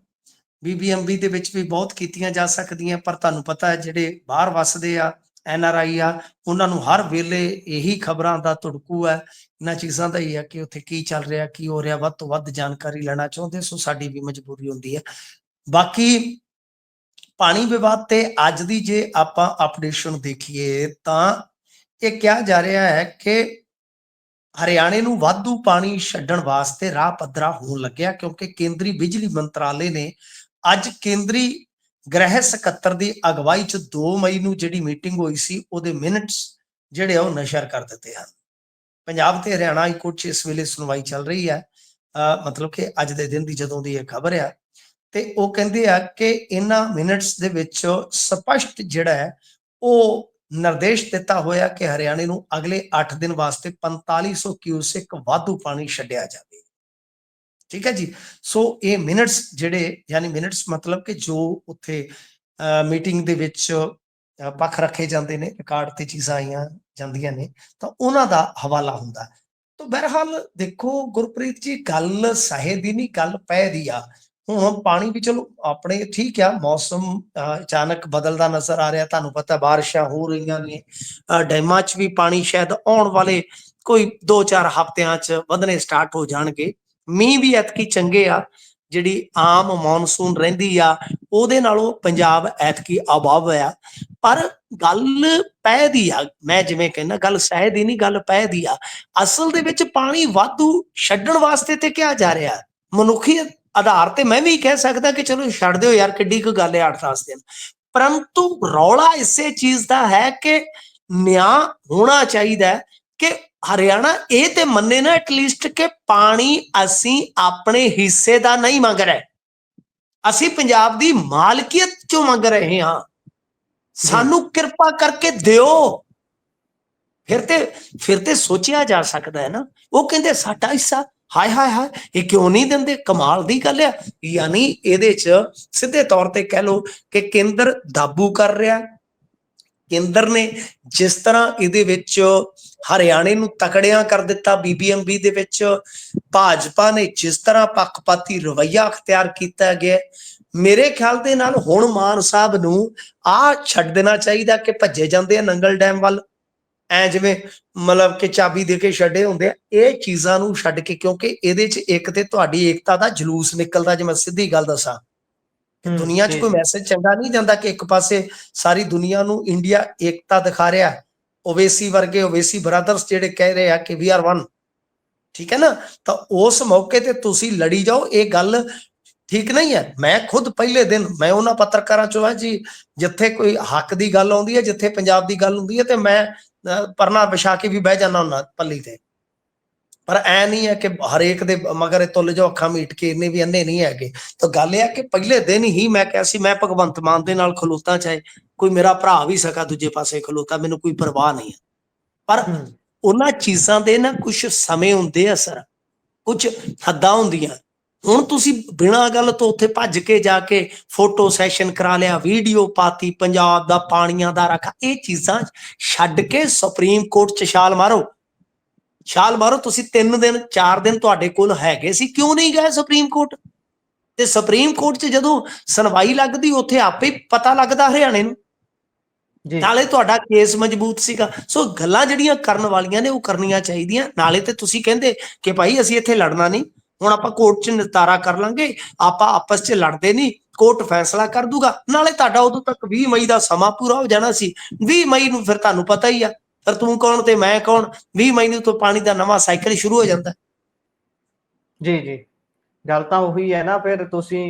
ਬੀਬੀਐਮਬੀ ਦੇ ਵਿੱਚ ਵੀ ਬਹੁਤ ਕੀਤੀਆਂ ਜਾ ਸਕਦੀਆਂ, ਪਰ ਤੁਹਾਨੂੰ ਪਤਾ ਹੈ ਜਿਹੜੇ ਬਾਹਰ ਵੱਸਦੇ ਆ, ਐਨ ਆਰ ਆਈ ਆ, ਉਹਨਾਂ ਨੂੰ ਹਰ ਵੇਲੇ ਇਹੀ ਖਬਰਾਂ ਦਾ ਤੁੜਕੂ ਹੈ। ਇਹਨਾਂ ਚੀਜ਼ਾਂ ਦਾ ਹੀ ਹੈ ਕਿ ਉੱਥੇ ਕੀ ਚੱਲ ਰਿਹਾ, ਕੀ ਹੋ ਰਿਹਾ, ਵੱਧ ਤੋਂ ਵੱਧ ਜਾਣਕਾਰੀ ਲੈਣਾ ਚਾਹੁੰਦੇ ਸੋ ਸਾਡੀ ਵੀ ਮਜਬੂਰੀ ਹੁੰਦੀ ਹੈ। ਬਾਕੀ ਪਾਣੀ ਵਿਵਾਦ ਤੇ ਅੱਜ ਦੀ ਜੇ ਆਪਾਂ ਅਪਡੇਸ਼ਨ ਦੇਖੀਏ, ਤਾਂ ਇਹ ਕਿਹਾ ਜਾ ਰਿਹਾ ਹੈ ਕਿ ਹਰਿਆਣੇ ਨੂੰ ਵਾਧੂ ਪਾਣੀ ਛੱਡਣ ਵਾਸਤੇ ਰਾਹ ਪੱਧਰਾ ਹੋਣ ਲੱਗਿਆ, ਕਿਉਂਕਿ ਕੇਂਦਰੀ ਬਿਜਲੀ ਮੰਤਰਾਲੇ ਨੇ ਅੱਜ ਕੇਂਦਰੀ ਗ੍ਰਹਿ ਸਕੱਤਰ ਦੀ ਅਗਵਾਈ ਚ 2 ਮਈ ਨੂੰ ਜਿਹੜੀ ਮੀਟਿੰਗ ਹੋਈ ਸੀ, ਉਹਦੇ ਮਿੰਟਸ ਜਿਹੜੇ ਆ ਉਹ ਨਸ਼ਰ ਕਰ ਦਿੱਤੇ ਹਨ। ਪੰਜਾਬ ਤੇ ਹਰਿਆਣਾ ਹਾਈ ਕੋਰਟ 'ਚ ਇਸ ਵੇਲੇ ਸੁਣਵਾਈ ਚੱਲ ਰਹੀ ਹੈ। ਮਤਲਬ ਕਿ ਅੱਜ ਦੇ ਦਿਨ ਦੀ ਜਦੋਂ ਦੀ ਇਹ ਖਬਰ ਆ। ਤੇ ਉਹ ਕਹਿੰਦੇ ਆ ਕਿ ਇਹਨਾਂ ਮਿੰਟਸ ਦੇ ਵਿੱਚ ਸਪਸ਼ਟ ਜਿਹੜਾ ਹੈ, ਉਹ ਨਿਰਦੇਸ਼ ਦਿੱਤਾ ਹੋਇਆ ਕਿ ਹਰਿਆਣੇ ਨੂੰ ਅਗਲੇ 8 ਦਿਨ ਵਾਸਤੇ 4500 ਕਿਊਸਿਕ ਵਾਧੂ ਪਾਣੀ ਛੱਡਿਆ ਜਾਵੇ। ਠੀਕ ਹੈ ਜੀ? ਸੋ ਇਹ ਮਿੰਟਸ ਜਿਹੜੇ, ਯਾਨੀ ਮਿੰਟਸ ਮਤਲਬ ਕਿ ਜੋ ਉੱਥੇ ਮੀਟਿੰਗ ਦੇ ਵਿੱਚ ਪੱਖ ਰੱਖੇ ਜਾਂਦੇ ਨੇ ਰਿਕਾਰਡ ਤੇ ਚੀਜ਼ਾਂ ਆਈਆਂ ਜਾਂਦੀਆਂ ਨੇ, ਤਾਂ ਉਹਨਾਂ ਦਾ ਹਵਾਲਾ ਹੁੰਦਾ। ਹੈ। ਤਾਂ ਬਹਰਹਾਲ ਦੇਖੋ, ਗੁਰਪ੍ਰੀਤ ਜੀ, ਗੱਲ ਸਹੇ ਦੀ ਨਹੀਂ, ਗੱਲ ਪੈ ਦੀ ਆ। ਹੁਣ ਪਾਣੀ ਵੀ ਚਲੋ, ਆਪਣੇ ਠੀਕ ਆ, ਮੌਸਮ ਅਚਾਨਕ ਬਦਲਦਾ ਨਜ਼ਰ ਆ ਰਿਹਾ, ਤੁਹਾਨੂੰ ਪਤਾ ਬਾਰਿਸ਼ਾਂ ਹੋ ਰਹੀਆਂ ਨੇ ਡੈਮਾਂ 'ਚ ਵੀ ਪਾਣੀ ਸ਼ਾਇਦ ਆਉਣ ਵਾਲੇ ਕੋਈ 2-4 ਹਫ਼ਤਿਆਂ 'ਚ ਵਧਣੇ ਸਟਾਰਟ ਹੋ ਜਾਣਗੇ। ਮੀਂਹ ਵੀ ਐਤਕੀ ਚੰਗੇ ਆ, ਜਿਹੜੀ ਆਮ ਮੌਨਸੂਨ ਰਹਿੰਦੀ ਆ, ਉਹਦੇ ਨਾਲੋਂ ਪੰਜਾਬ ਐਤਕੀ ਅਭਵ ਆ। ਪਰ ਗੱਲ ਪੈ ਦੀ ਆ, ਮੈਂ ਜਿਵੇਂ ਕਹਿੰਦਾ, ਗੱਲ ਸਹਿ ਦੀ ਨਹੀਂ, ਗੱਲ ਪੈ ਦੀ ਆ। ਅਸਲ ਦੇ ਵਿੱਚ ਪਾਣੀ ਵਾਧੂ ਛੱਡਣ ਵਾਸਤੇ ਤੇ ਕਿਹਾ ਜਾ ਰਿਹਾ। ਮਨੁੱਖੀ ਆਧਾਰ ਤੇ ਮੈਂ ਵੀ ਕਹਿ ਸਕਦਾ ਕਿ ਚਲੋ ਛੱਡ ਦਿਓ ਯਾਰ, ਕਿੱਡੀ ਕੁ ਗੱਲ ਹੈ 8-10 ਦਿਨ। ਪਰੰਤੂ ਰੌਲਾ ਇਸੇ ਚੀਜ਼ ਦਾ ਹੈ ਕਿ ਨਿਆਂ ਹੋਣਾ ਚਾਹੀਦਾ ਕਿ ਹਰਿਆਣਾ ਇਹ ਤੇ ਮੰਨੇ ਨਾ ਐਟਲੀਸਟ ਕਿ ਪਾਣੀ ਅਸੀਂ ਆਪਣੇ ਹਿੱਸੇ ਦਾ ਨਹੀਂ ਮੰਗ ਰਹੇ। ਅਸੀਂ ਪੰਜਾਬ ਦੀ ਮਾਲਕੀਅਤ ਚੋਂ ਮੰਗ ਰਹੇ ਹਾਂ। ਸਾਨੂੰ ਕਿਰਪਾ ਕਰਕੇ ਦਿਓ। ਫਿਰ ਤੇ ਫਿਰ ਤੇ ਸੋਚਿਆ ਜਾ ਸਕਦਾ ਹੈ ਨਾ। ਉਹ ਕਹਿੰਦੇ ਸਾਡਾ ਹਿੱਸਾ, ਹਾਏ ਹਾਏ ਹਾਏ, ਇਹ ਕਿਉਂ ਨਹੀਂ ਦਿੰਦੇ? ਕਮਾਲ ਦੀ ਗੱਲ ਹੈ ਯਾਨੀ ਇਹਦੇ ਚ ਸਿੱਧੇ ਤੌਰ ਤੇ ਕਹਿ ਲਓ ਕਿ ਕੇਂਦਰ ਦਾਬੂ ਕਰ ਰਿਹਾ। ਕੇਂਦਰ ਨੇ ਜਿਸ ਤਰ੍ਹਾਂ ਇਹਦੇ ਵਿੱਚ ਹਰਿਆਣੇ ਨੂੰ ਤਕੜਿਆਂ ਕਰ ਦਿੱਤਾ ਬੀਬੀਐਮਬੀ ਦੇ ਵਿੱਚ ਭਾਜਪਾ ਨੇ ਜਿਸ ਤਰ੍ਹਾਂ ਪੱਖਪਾਤੀ ਰਵੱਈਆ ਅਖਤਿਆਰ ਕੀਤਾ ਗਿਆ ਮੇਰੇ ਖਿਆਲ ਦੇ ਨਾਲ ਹੁਣ ਮਾਨ ਸਾਹਿਬ ਨੂੰ ਆ ਛੱਡ ਦੇਣਾ ਚਾਹੀਦਾ ਕਿ ਭੱਜੇ ਜਾਂਦੇ ਆ ਨੰਗਲ ਡੈਮ ਵੱਲ। ਐ ਜਿਵੇਂ ਮਤਲਬ ਕਿ ਚਾਬੀ ਦੇ ਕੇ ਛੱਡੇ ਹੁੰਦੇ ਆ। ਇਹ ਚੀਜ਼ਾਂ ਨੂੰ ਛੱਡ ਕੇ ਕਿਉਂਕਿ ਇਹਦੇ 'ਚ ਇੱਕ ਤੇ ਤੁਹਾਡੀ ਏਕਤਾ ਦਾ ਜਲੂਸ ਨਿਕਲਦਾ ਜੇ ਮੈਂ ਸਿੱਧੀ ਗੱਲ ਦੱਸਾਂ। ਹਮ, ਦੁਨੀਆ 'ਚ ਕੋਈ। ਮੈਸੇਜ ਚੰਗਾ ਨਹੀਂ ਜਾਂਦਾ ਕਿ ਇੱਕ ਪਾਸੇ ਸਾਰੀ ਦੁਨੀਆ ਨੂੰ ਇੰਡੀਆ ਏਕਤਾ ਦਿਖਾ ਰਿਹਾ। ਓਵੇਸੀ ਵਰਗੇ ਓਵੇਸੀ ਬ੍ਰਦਰਸ ਜਿਹੜੇ ਕਹਿ ਰਹੇ ਆ ਕਿ ਵੀ ਆਰ ਵਨ ਠੀਕ ਹੈ ਨਾ ਤਾਂ ਉਸ ਮੌਕੇ ਤੇ ਤੁਸੀਂ ਲੜੀ ਜਾਓ ਇਹ ਗੱਲ ਠੀਕ ਨਹੀਂ ਹੈ ਮੈਂ ਖੁਦ ਪਹਿਲੇ ਦਿਨ ਮੈਂ ਉਹਨਾਂ ਪੱਤਰਕਾਰਾਂ ਚੋਂ ਹਾਂ ਜੀ ਜਿੱਥੇ ਕੋਈ ਹੱਕ ਦੀ ਗੱਲ ਆਉਂਦੀ ਹੈ ਜਿੱਥੇ ਪੰਜਾਬ ਦੀ ਗੱਲ ਹੁੰਦੀ ਹੈ ਤੇ ਮੈਂ ਪਰਨਾ ਵਿਛਾ ਕੇ ਵੀ ਬਹਿ ਜਾਣਾ ਹੁੰਦਾ ਪੱਲੀ ਤੇ ਪਰ ਐ ਨਹੀਂ ਹੈ ਕਿ ਹਰੇਕ ਦੇ ਮਗਰ ਤੁੱਲ ਜੋ ਅੱਖਾਂ ਮੀਟ ਕੇ ਇੰਨੇ ਵੀ ਅੰਨੇ ਨਹੀਂ ਹੈਗੇ। ਤਾਂ ਗੱਲ ਇਹ ਹੈ ਕਿ ਪਹਿਲੇ ਦਿਨ ਹੀ ਮੈਂ ਕਿਹਾ ਸੀ ਮੈਂ ਭਗਵੰਤ ਮਾਨ ਦੇ ਨਾਲ ਖਲੋਤਾ ਚਾਹੇ ਕੋਈ ਮੇਰਾ ਭਰਾ ਵੀ ਸਕਾ ਦੂਜੇ ਪਾਸੇ ਖਲੋਤਾ ਮੈਨੂੰ ਕੋਈ ਪਰਵਾਹ ਨਹੀਂ ਹੈ। ਪਰ ਉਹਨਾਂ ਚੀਜ਼ਾਂ ਦੇ ਨਾ ਕੁਝ ਸਮੇਂ ਹੁੰਦੇ ਆ ਸਰ ਕੁਝ ਹੱਦਾਂ ਹੁੰਦੀਆਂ। ਹੁਣ ਤੁਸੀਂ ਬਿਨਾਂ ਗੱਲ ਤੋਂ ਉੱਥੇ ਭੱਜ ਕੇ ਜਾ ਕੇ ਫੋਟੋ ਸੈਸ਼ਨ ਕਰਾ ਲਿਆ ਵੀਡੀਓ ਪਾਤੀ ਪੰਜਾਬ ਦਾ ਪਾਣੀਆਂ ਦਾ ਰੱਖਾ ਇਹ ਚੀਜ਼ਾਂ ਛੱਡ ਕੇ ਸੁਪਰੀਮ ਕੋਰਟ 'ਚ ਛਾਲ ਮਾਰੋ। ਛਾਲ ਮਾਰੋ ਤੁਸੀਂ 3 ਦਿਨ 4 ਦਿਨ ਤੁਹਾਡੇ ਕੋਲ ਹੈਗੇ ਸੀ ਕਿਉਂ ਨਹੀਂ ਗਏ ਸੁਪਰੀਮ ਕੋਰਟ ਤੇ ਸੁਪਰੀਮ ਕੋਰਟ 'ਚ ਜਦੋਂ ਸੁਣਵਾਈ ਲੱਗਦੀ ਉੱਥੇ ਆਪੇ ਹੀ ਪਤਾ ਲੱਗਦਾ ਹਰਿਆਣੇ ਨੂੰ। ਜੀ। ਨਾਲੇ ਤੁਹਾਡਾ ਕੇਸ ਮਜ਼ਬੂਤ ਸੀਗਾ। ਸੋ ਗੱਲਾਂ ਜਿਹੜੀਆਂ ਕਰਨ ਵਾਲੀਆਂ ਨੇ ਉਹ ਕਰਨੀਆਂ ਚਾਹੀਦੀਆਂ। ਨਾਲੇ ਤੇ ਤੁਸੀਂ ਕਹਿੰਦੇ ਕਿ ਭਾਈ ਅਸੀਂ ਇੱਥੇ ਲੜਨਾ ਨਹੀਂ। ਹੁਣ ਆਪਾਂ ਕੋਰਟ 'ਚ ਨਿਤਾਰਾ ਕਰ ਲਾਂਗੇ। ਆਪਾਂ ਆਪਸ 'ਚ ਲੜਦੇ ਨਹੀਂ। ਕੋਰਟ ਫੈਸਲਾ ਕਰ ਦੂਗਾ। ਨਾਲੇ ਤੁਹਾਡਾ ਉਦੋਂ ਤੱਕ 20 ਮਈ ਦਾ ਸਮਾਂ ਪੂਰਾ ਹੋ ਜਾਣਾ ਸੀ। 20 ਮਈ ਨੂੰ ਫਿਰ ਤੁਹਾਨੂੰ ਪਤਾ ਹੀ ਆ। ਫਿਰ ਤੂੰ ਕੌਣ ਤੇ ਮੈਂ ਕੌਣ? 20 ਮਈ ਤੋਂ ਪਾਣੀ ਦਾ ਨਵਾਂ ਸਾਈਕਲ ਸ਼ੁਰੂ ਹੋ ਜਾਂਦਾ। ਜੀ ਜੀ। ਗੱਲ ਤਾਂ ਉਹੀ ਹੈ ਨਾ, ਫਿਰ ਤੁਸੀਂ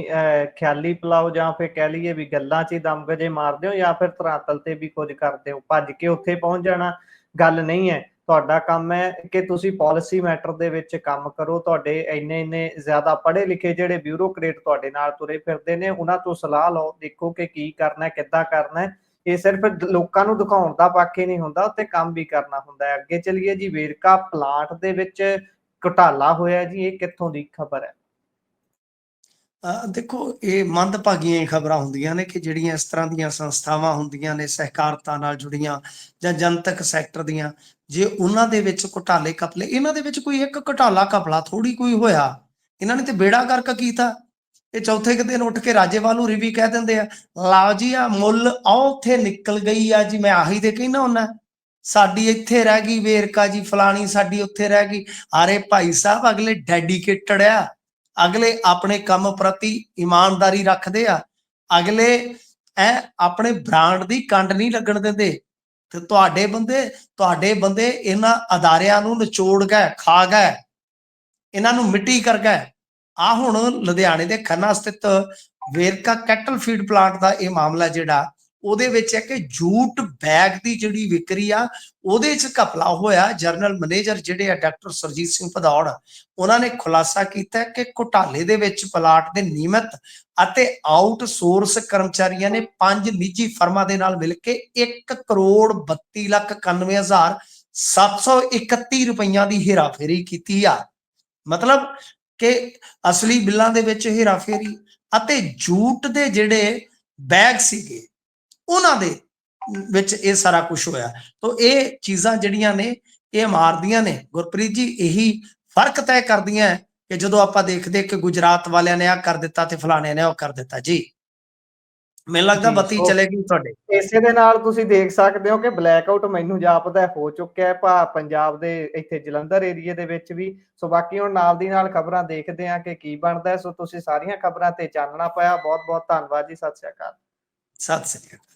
ਖਿਆਲੀ ਪਲਾਓ ਜਾਂ ਫਿਰ ਕਹਿ ਲਈਏ ਵੀ ਗੱਲਾਂ 'ਚ ਹੀ ਦਮ ਮਾਰਦੇ ਹੋ ਜਾਂ ਫਿਰ ਧਰਾਤਲ ਤੇ ਵੀ ਕੁਝ ਕਰਦੇ ਹੋ। ਭੱਜ ਕੇ ਉੱਥੇ ਪਹੁੰਚ ਜਾਣਾ ਗੱਲ ਨਹੀਂ ਹੈ। ਤੁਹਾਡਾ ਕੰਮ ਹੈ ਕਿ ਤੁਸੀਂ ਪਾਲਿਸੀ ਮੈਟਰ ਦੇ ਵਿੱਚ ਕੰਮ ਕਰੋ। ਤੁਹਾਡੇ ਇੰਨੇ ਇੰਨੇ ਜ਼ਿਆਦਾ ਪੜ੍ਹੇ ਲਿਖੇ ਜਿਹੜੇ ਬਿਊਰੋਕ੍ਰੇਟ ਤੁਹਾਡੇ ਨਾਲ ਤੁਰੇ ਫਿਰਦੇ ਨੇ, ਉਹਨਾਂ ਤੋਂ ਸਲਾਹ ਲਓ, ਦੇਖੋ ਕਿ ਕੀ ਕਰਨਾ ਹੈ, ਕਿੱਦਾਂ ਕਰਨਾ ਹੈ। ਇਹ ਸਿਰਫ ਲੋਕਾਂ ਨੂੰ ਦਿਖਾਉਣ ਦਾ ਪੱਖ ਹੀ ਨਹੀਂ ਹੁੰਦਾ ਉੱਤੇ ਕੰਮ ਵੀ ਕਰਨਾ ਹੁੰਦਾ ਹੈ। ਅੱਗੇ ਚੱਲੀਏ ਜੀ, ਵੇਰਕਾ ਪਲਾਂਟ ਦੇ ਵਿੱਚ ਘੁਟਾਲਾ ਹੋਇਆ ਜੀ, ਇਹ ਕਿੱਥੋਂ ਦੀ ਖਬਰ ਹੈ? ਅਹ ਦੇਖੋ, ਇਹ ਮੰਦਭਾਗੀਆਂ ਖਬਰਾਂ ਹੁੰਦੀਆਂ ਨੇ ਕਿ ਜਿਹੜੀਆਂ ਇਸ ਤਰ੍ਹਾਂ ਦੀਆਂ ਸੰਸਥਾਵਾਂ ਹੁੰਦੀਆਂ ਨੇ, ਸਹਿਕਾਰਤਾ ਨਾਲ ਜੁੜੀਆਂ ਜਾਂ ਜਨਤਕ ਸੈਕਟਰ ਦੀਆਂ, ਜੇ ਉਹਨਾਂ ਦੇ ਵਿੱਚ ਘੁਟਾਲੇ ਕਪਲੇ ਇਹਨਾਂ ਦੇ ਵਿੱਚ ਕੋਈ ਇੱਕ ਘੁਟਾਲਾ ਕਪਲਾ ਥੋੜੀ ਕੋਈ ਹੋਇਆ? ਇਹਨਾਂ ਨੇ ਤੇ ਬੇੜਾ ਗਰਕ ਕੀਤਾ। ਇਹ ਚੌਥੇ ਕੁ ਦਿਨ ਉੱਠ ਕੇ ਰਾਜੇਵਾਲ ਨੂੰ ਵੀ ਕਹਿ ਦਿੰਦੇ ਆ, ਲਓ ਜੀ ਆ ਮੁੱਲ ਆ ਉੱਥੇ ਨਿਕਲ ਗਈ ਆ ਜੀ, ਮੈਂ ਆਹੀ ਤੇ ਕਹਿਣਾ ਹੁੰਨਾ ਸਾਡੀ ਇੱਥੇ ਰਹਿ ਗਈ ਵੇਰਕਾ ਜੀ, ਫਲਾਣੀ ਸਾਡੀ ਉੱਥੇ ਰਹਿ ਗਈ। ਅਰੇ ਭਾਈ ਸਾਹਿਬ, ਅਗਲੇ ਡੈਡੀਕੇਟਡ ਆ। ਅਗਲੇ ਆਪਣੇ ਕੰਮ ਪ੍ਰਤੀ ਇਮਾਨਦਾਰੀ ਰੱਖਦੇ ਆ। ਅਗਲੇ, ਐ, ਆਪਣੇ ਬ੍ਰਾਂਡ ਦੀ ਕੰਡ ਨਹੀਂ ਲੱਗਣ ਦਿੰਦੇ। ਤੇ ਤੁਹਾਡੇ ਬੰਦੇ ਤੁਹਾਡੇ ਬੰਦੇ ਇਹਨਾਂ ਅਦਾਰਿਆਂ ਨੂੰ ਨਿਚੋੜ ਗਏ, ਖਾ ਗਏ। ਇਹਨਾਂ ਨੂੰ ਮਿੱਟੀ ਕਰ ਗਏ। ਆ ਹੁਣ ਲੁਧਿਆਣੇ ਦੇ ਖੰਨਾ ਸਥਿਤ ਵੇਰਕਾ ਕੈਟਲ ਫੀਡ ਪਲਾਂਟ ਦਾ ਇਹ ਮਾਮਲਾ ਜਿਹੜਾ, ਉਹਦੇ ਵਿੱਚ ਹੈ ਕਿ ਜੂਟ ਬੈਗ ਦੀ ਜਿਹੜੀ ਵਿਕਰੀ ਆ, ਉਹਦੇ 'ਚ ਘਪਲਾ ਹੋਇਆ। ਜਰਨਲ ਮੈਨੇਜਰ ਜਿਹੜੇ ਆ, ਡਾਕਟਰ ਸਰਜੀਤ ਸਿੰਘ ਭਦੌੜ, ਉਹਨਾਂ ਨੇ ਖੁਲਾਸਾ ਕੀਤਾ ਕਿ ਘੁਟਾਲੇ ਦੇ ਵਿੱਚ ਪਲਾਟ ਦੇ ਨਿਯਮਤ ਅਤੇ ਆਊਟਸੋਰਸ ਕਰਮਚਾਰੀਆਂ ਨੇ ਪੰਜ ਨਿੱਜੀ ਫਰਮਾਂ ਦੇ ਨਾਲ ਮਿਲ ਕੇ 1 ਕਰੋੜ 32 ਲੱਖ 91 ਹਜ਼ਾਰ 731 ਰੁਪਈਆ ਦੀ ਹੇਰਾਫੇਰੀ ਕੀਤੀ ਆ। ਮਤਲਬ ਕਿ ਅਸਲੀ ਬਿੱਲਾਂ ਦੇ ਵਿੱਚ ਹੇਰਾਫੇਰੀ ਅਤੇ ਜੂਟ ਦੇ ਜਿਹੜੇ ਬੈਗ ਸੀਗੇ, ਉਹਨਾਂ ਦੇ ਵਿੱਚ ਇਹ ਸਾਰਾ ਕੁਝ ਹੋਇਆ। ਤੋਂ ਇਹ ਚੀਜ਼ਾਂ ਜਿਹੜੀਆਂ ਨੇ, ਇਹ ਮਾਰਦੀਆਂ ਨੇ। ਗੁਰਪ੍ਰੀਤ ਜੀ, ਇਹੀ ਫ਼ਰਕ ਤੈਅ ਕਰਦੀਆਂ ਕਿ ਜਦੋਂ ਆਪਾਂ ਦੇਖਦੇ ਕਿ ਗੁਜਰਾਤ ਵਾਲਿਆਂ ਨੇ ਆ ਕਰ ਦਿੱਤਾ ਤੇ ਫਲਾਣੇ ਨੇ ਉਹ ਕਰ ਦਿੱਤਾ। ਜੀ। ਮੈਨੂੰ ਲੱਗਦਾ ਬੱਤੀ ਚਲੇਗੀ ਤੁਹਾਡੇ। ਇਸੇ ਦੇ ਨਾਲ ਤੁਸੀਂ ਦੇਖ ਸਕਦੇ ਹੋ ਕਿ ਬਲੈਕਆਊਟ ਮੈਨੂੰ ਜਾਪਦਾ ਹੈ ਚੁੱਕਿਆ ਹੈ ਭਾ ਪੰਜਾਬ ਦੇ ਇੱਥੇ ਜਲੰਧਰ ਏਰੀਏ ਦੇ ਵਿੱਚ ਵੀ। ਸੋ ਬਾਕੀ ਹੁਣ ਨਾਲ ਦੀ ਨਾਲ ਖਬਰਾਂ ਦੇਖਦੇ ਹਾਂ ਕਿ ਕੀ ਬਣਦਾ ਹੈ। ਸੋ ਤੁਸੀਂ ਸਾਰੀਆਂ ਖਬਰਾਂ ਤੇ ਚਾਨਣਾ ਪਾਇਆ। ਬਹੁਤ ਬਹੁਤ ਧੰਨਵਾਦ ਜੀ। ਸਤਿ ਸ਼੍ਰੀ ਅਕਾਲ। ਸਤਿ ਸ੍ਰੀ ਅਕਾਲ।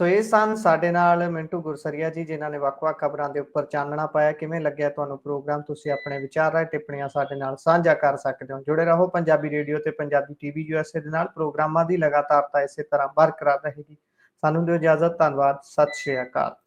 ਸੋ ਇਹ ਸਨ ਸਾਡੇ ਨਾਲ ਮਿੰਟੂ ਗੁਰਸਰੀਆ ਜੀ, ਜਿਨ੍ਹਾਂ ਨੇ ਵੱਖ-ਵੱਖ ਖਬਰਾਂ ਦੇ ਉੱਪਰ ਚਾਨਣਾ ਪਾਇਆ, ਕਿਵੇਂ ਲੱਗਿਆ ਤੁਹਾਨੂੰ ਪ੍ਰੋਗਰਾਮ? ਤੁਸੀਂ ਆਪਣੇ ਵਿਚਾਰ ਰਾਏ ਟਿੱਪਣੀਆਂ ਸਾਡੇ ਨਾਲ ਸਾਂਝਾ ਕਰ ਸਕਦੇ ਹੋ। ਜੁੜੇ ਰਹੋ ਪੰਜਾਬੀ ਰੇਡੀਓ ਤੇ ਪੰਜਾਬੀ ਟੀਵੀ ਯੂਐਸਏ ਦੇ ਨਾਲ। ਪ੍ਰੋਗਰਾਮਾਂ ਦੀ ਲਗਾਤਾਰਤਾ ਇਸੇ ਤਰ੍ਹਾਂ ਬਰਕਰਾਰ ਰਹੇਗੀ। ਸਾਨੂੰ ਦਿਓ ਇਜਾਜ਼ਤ, ਧੰਨਵਾਦ, ਸਤਿ ਸ਼੍ਰੀ ਅਕਾਲ।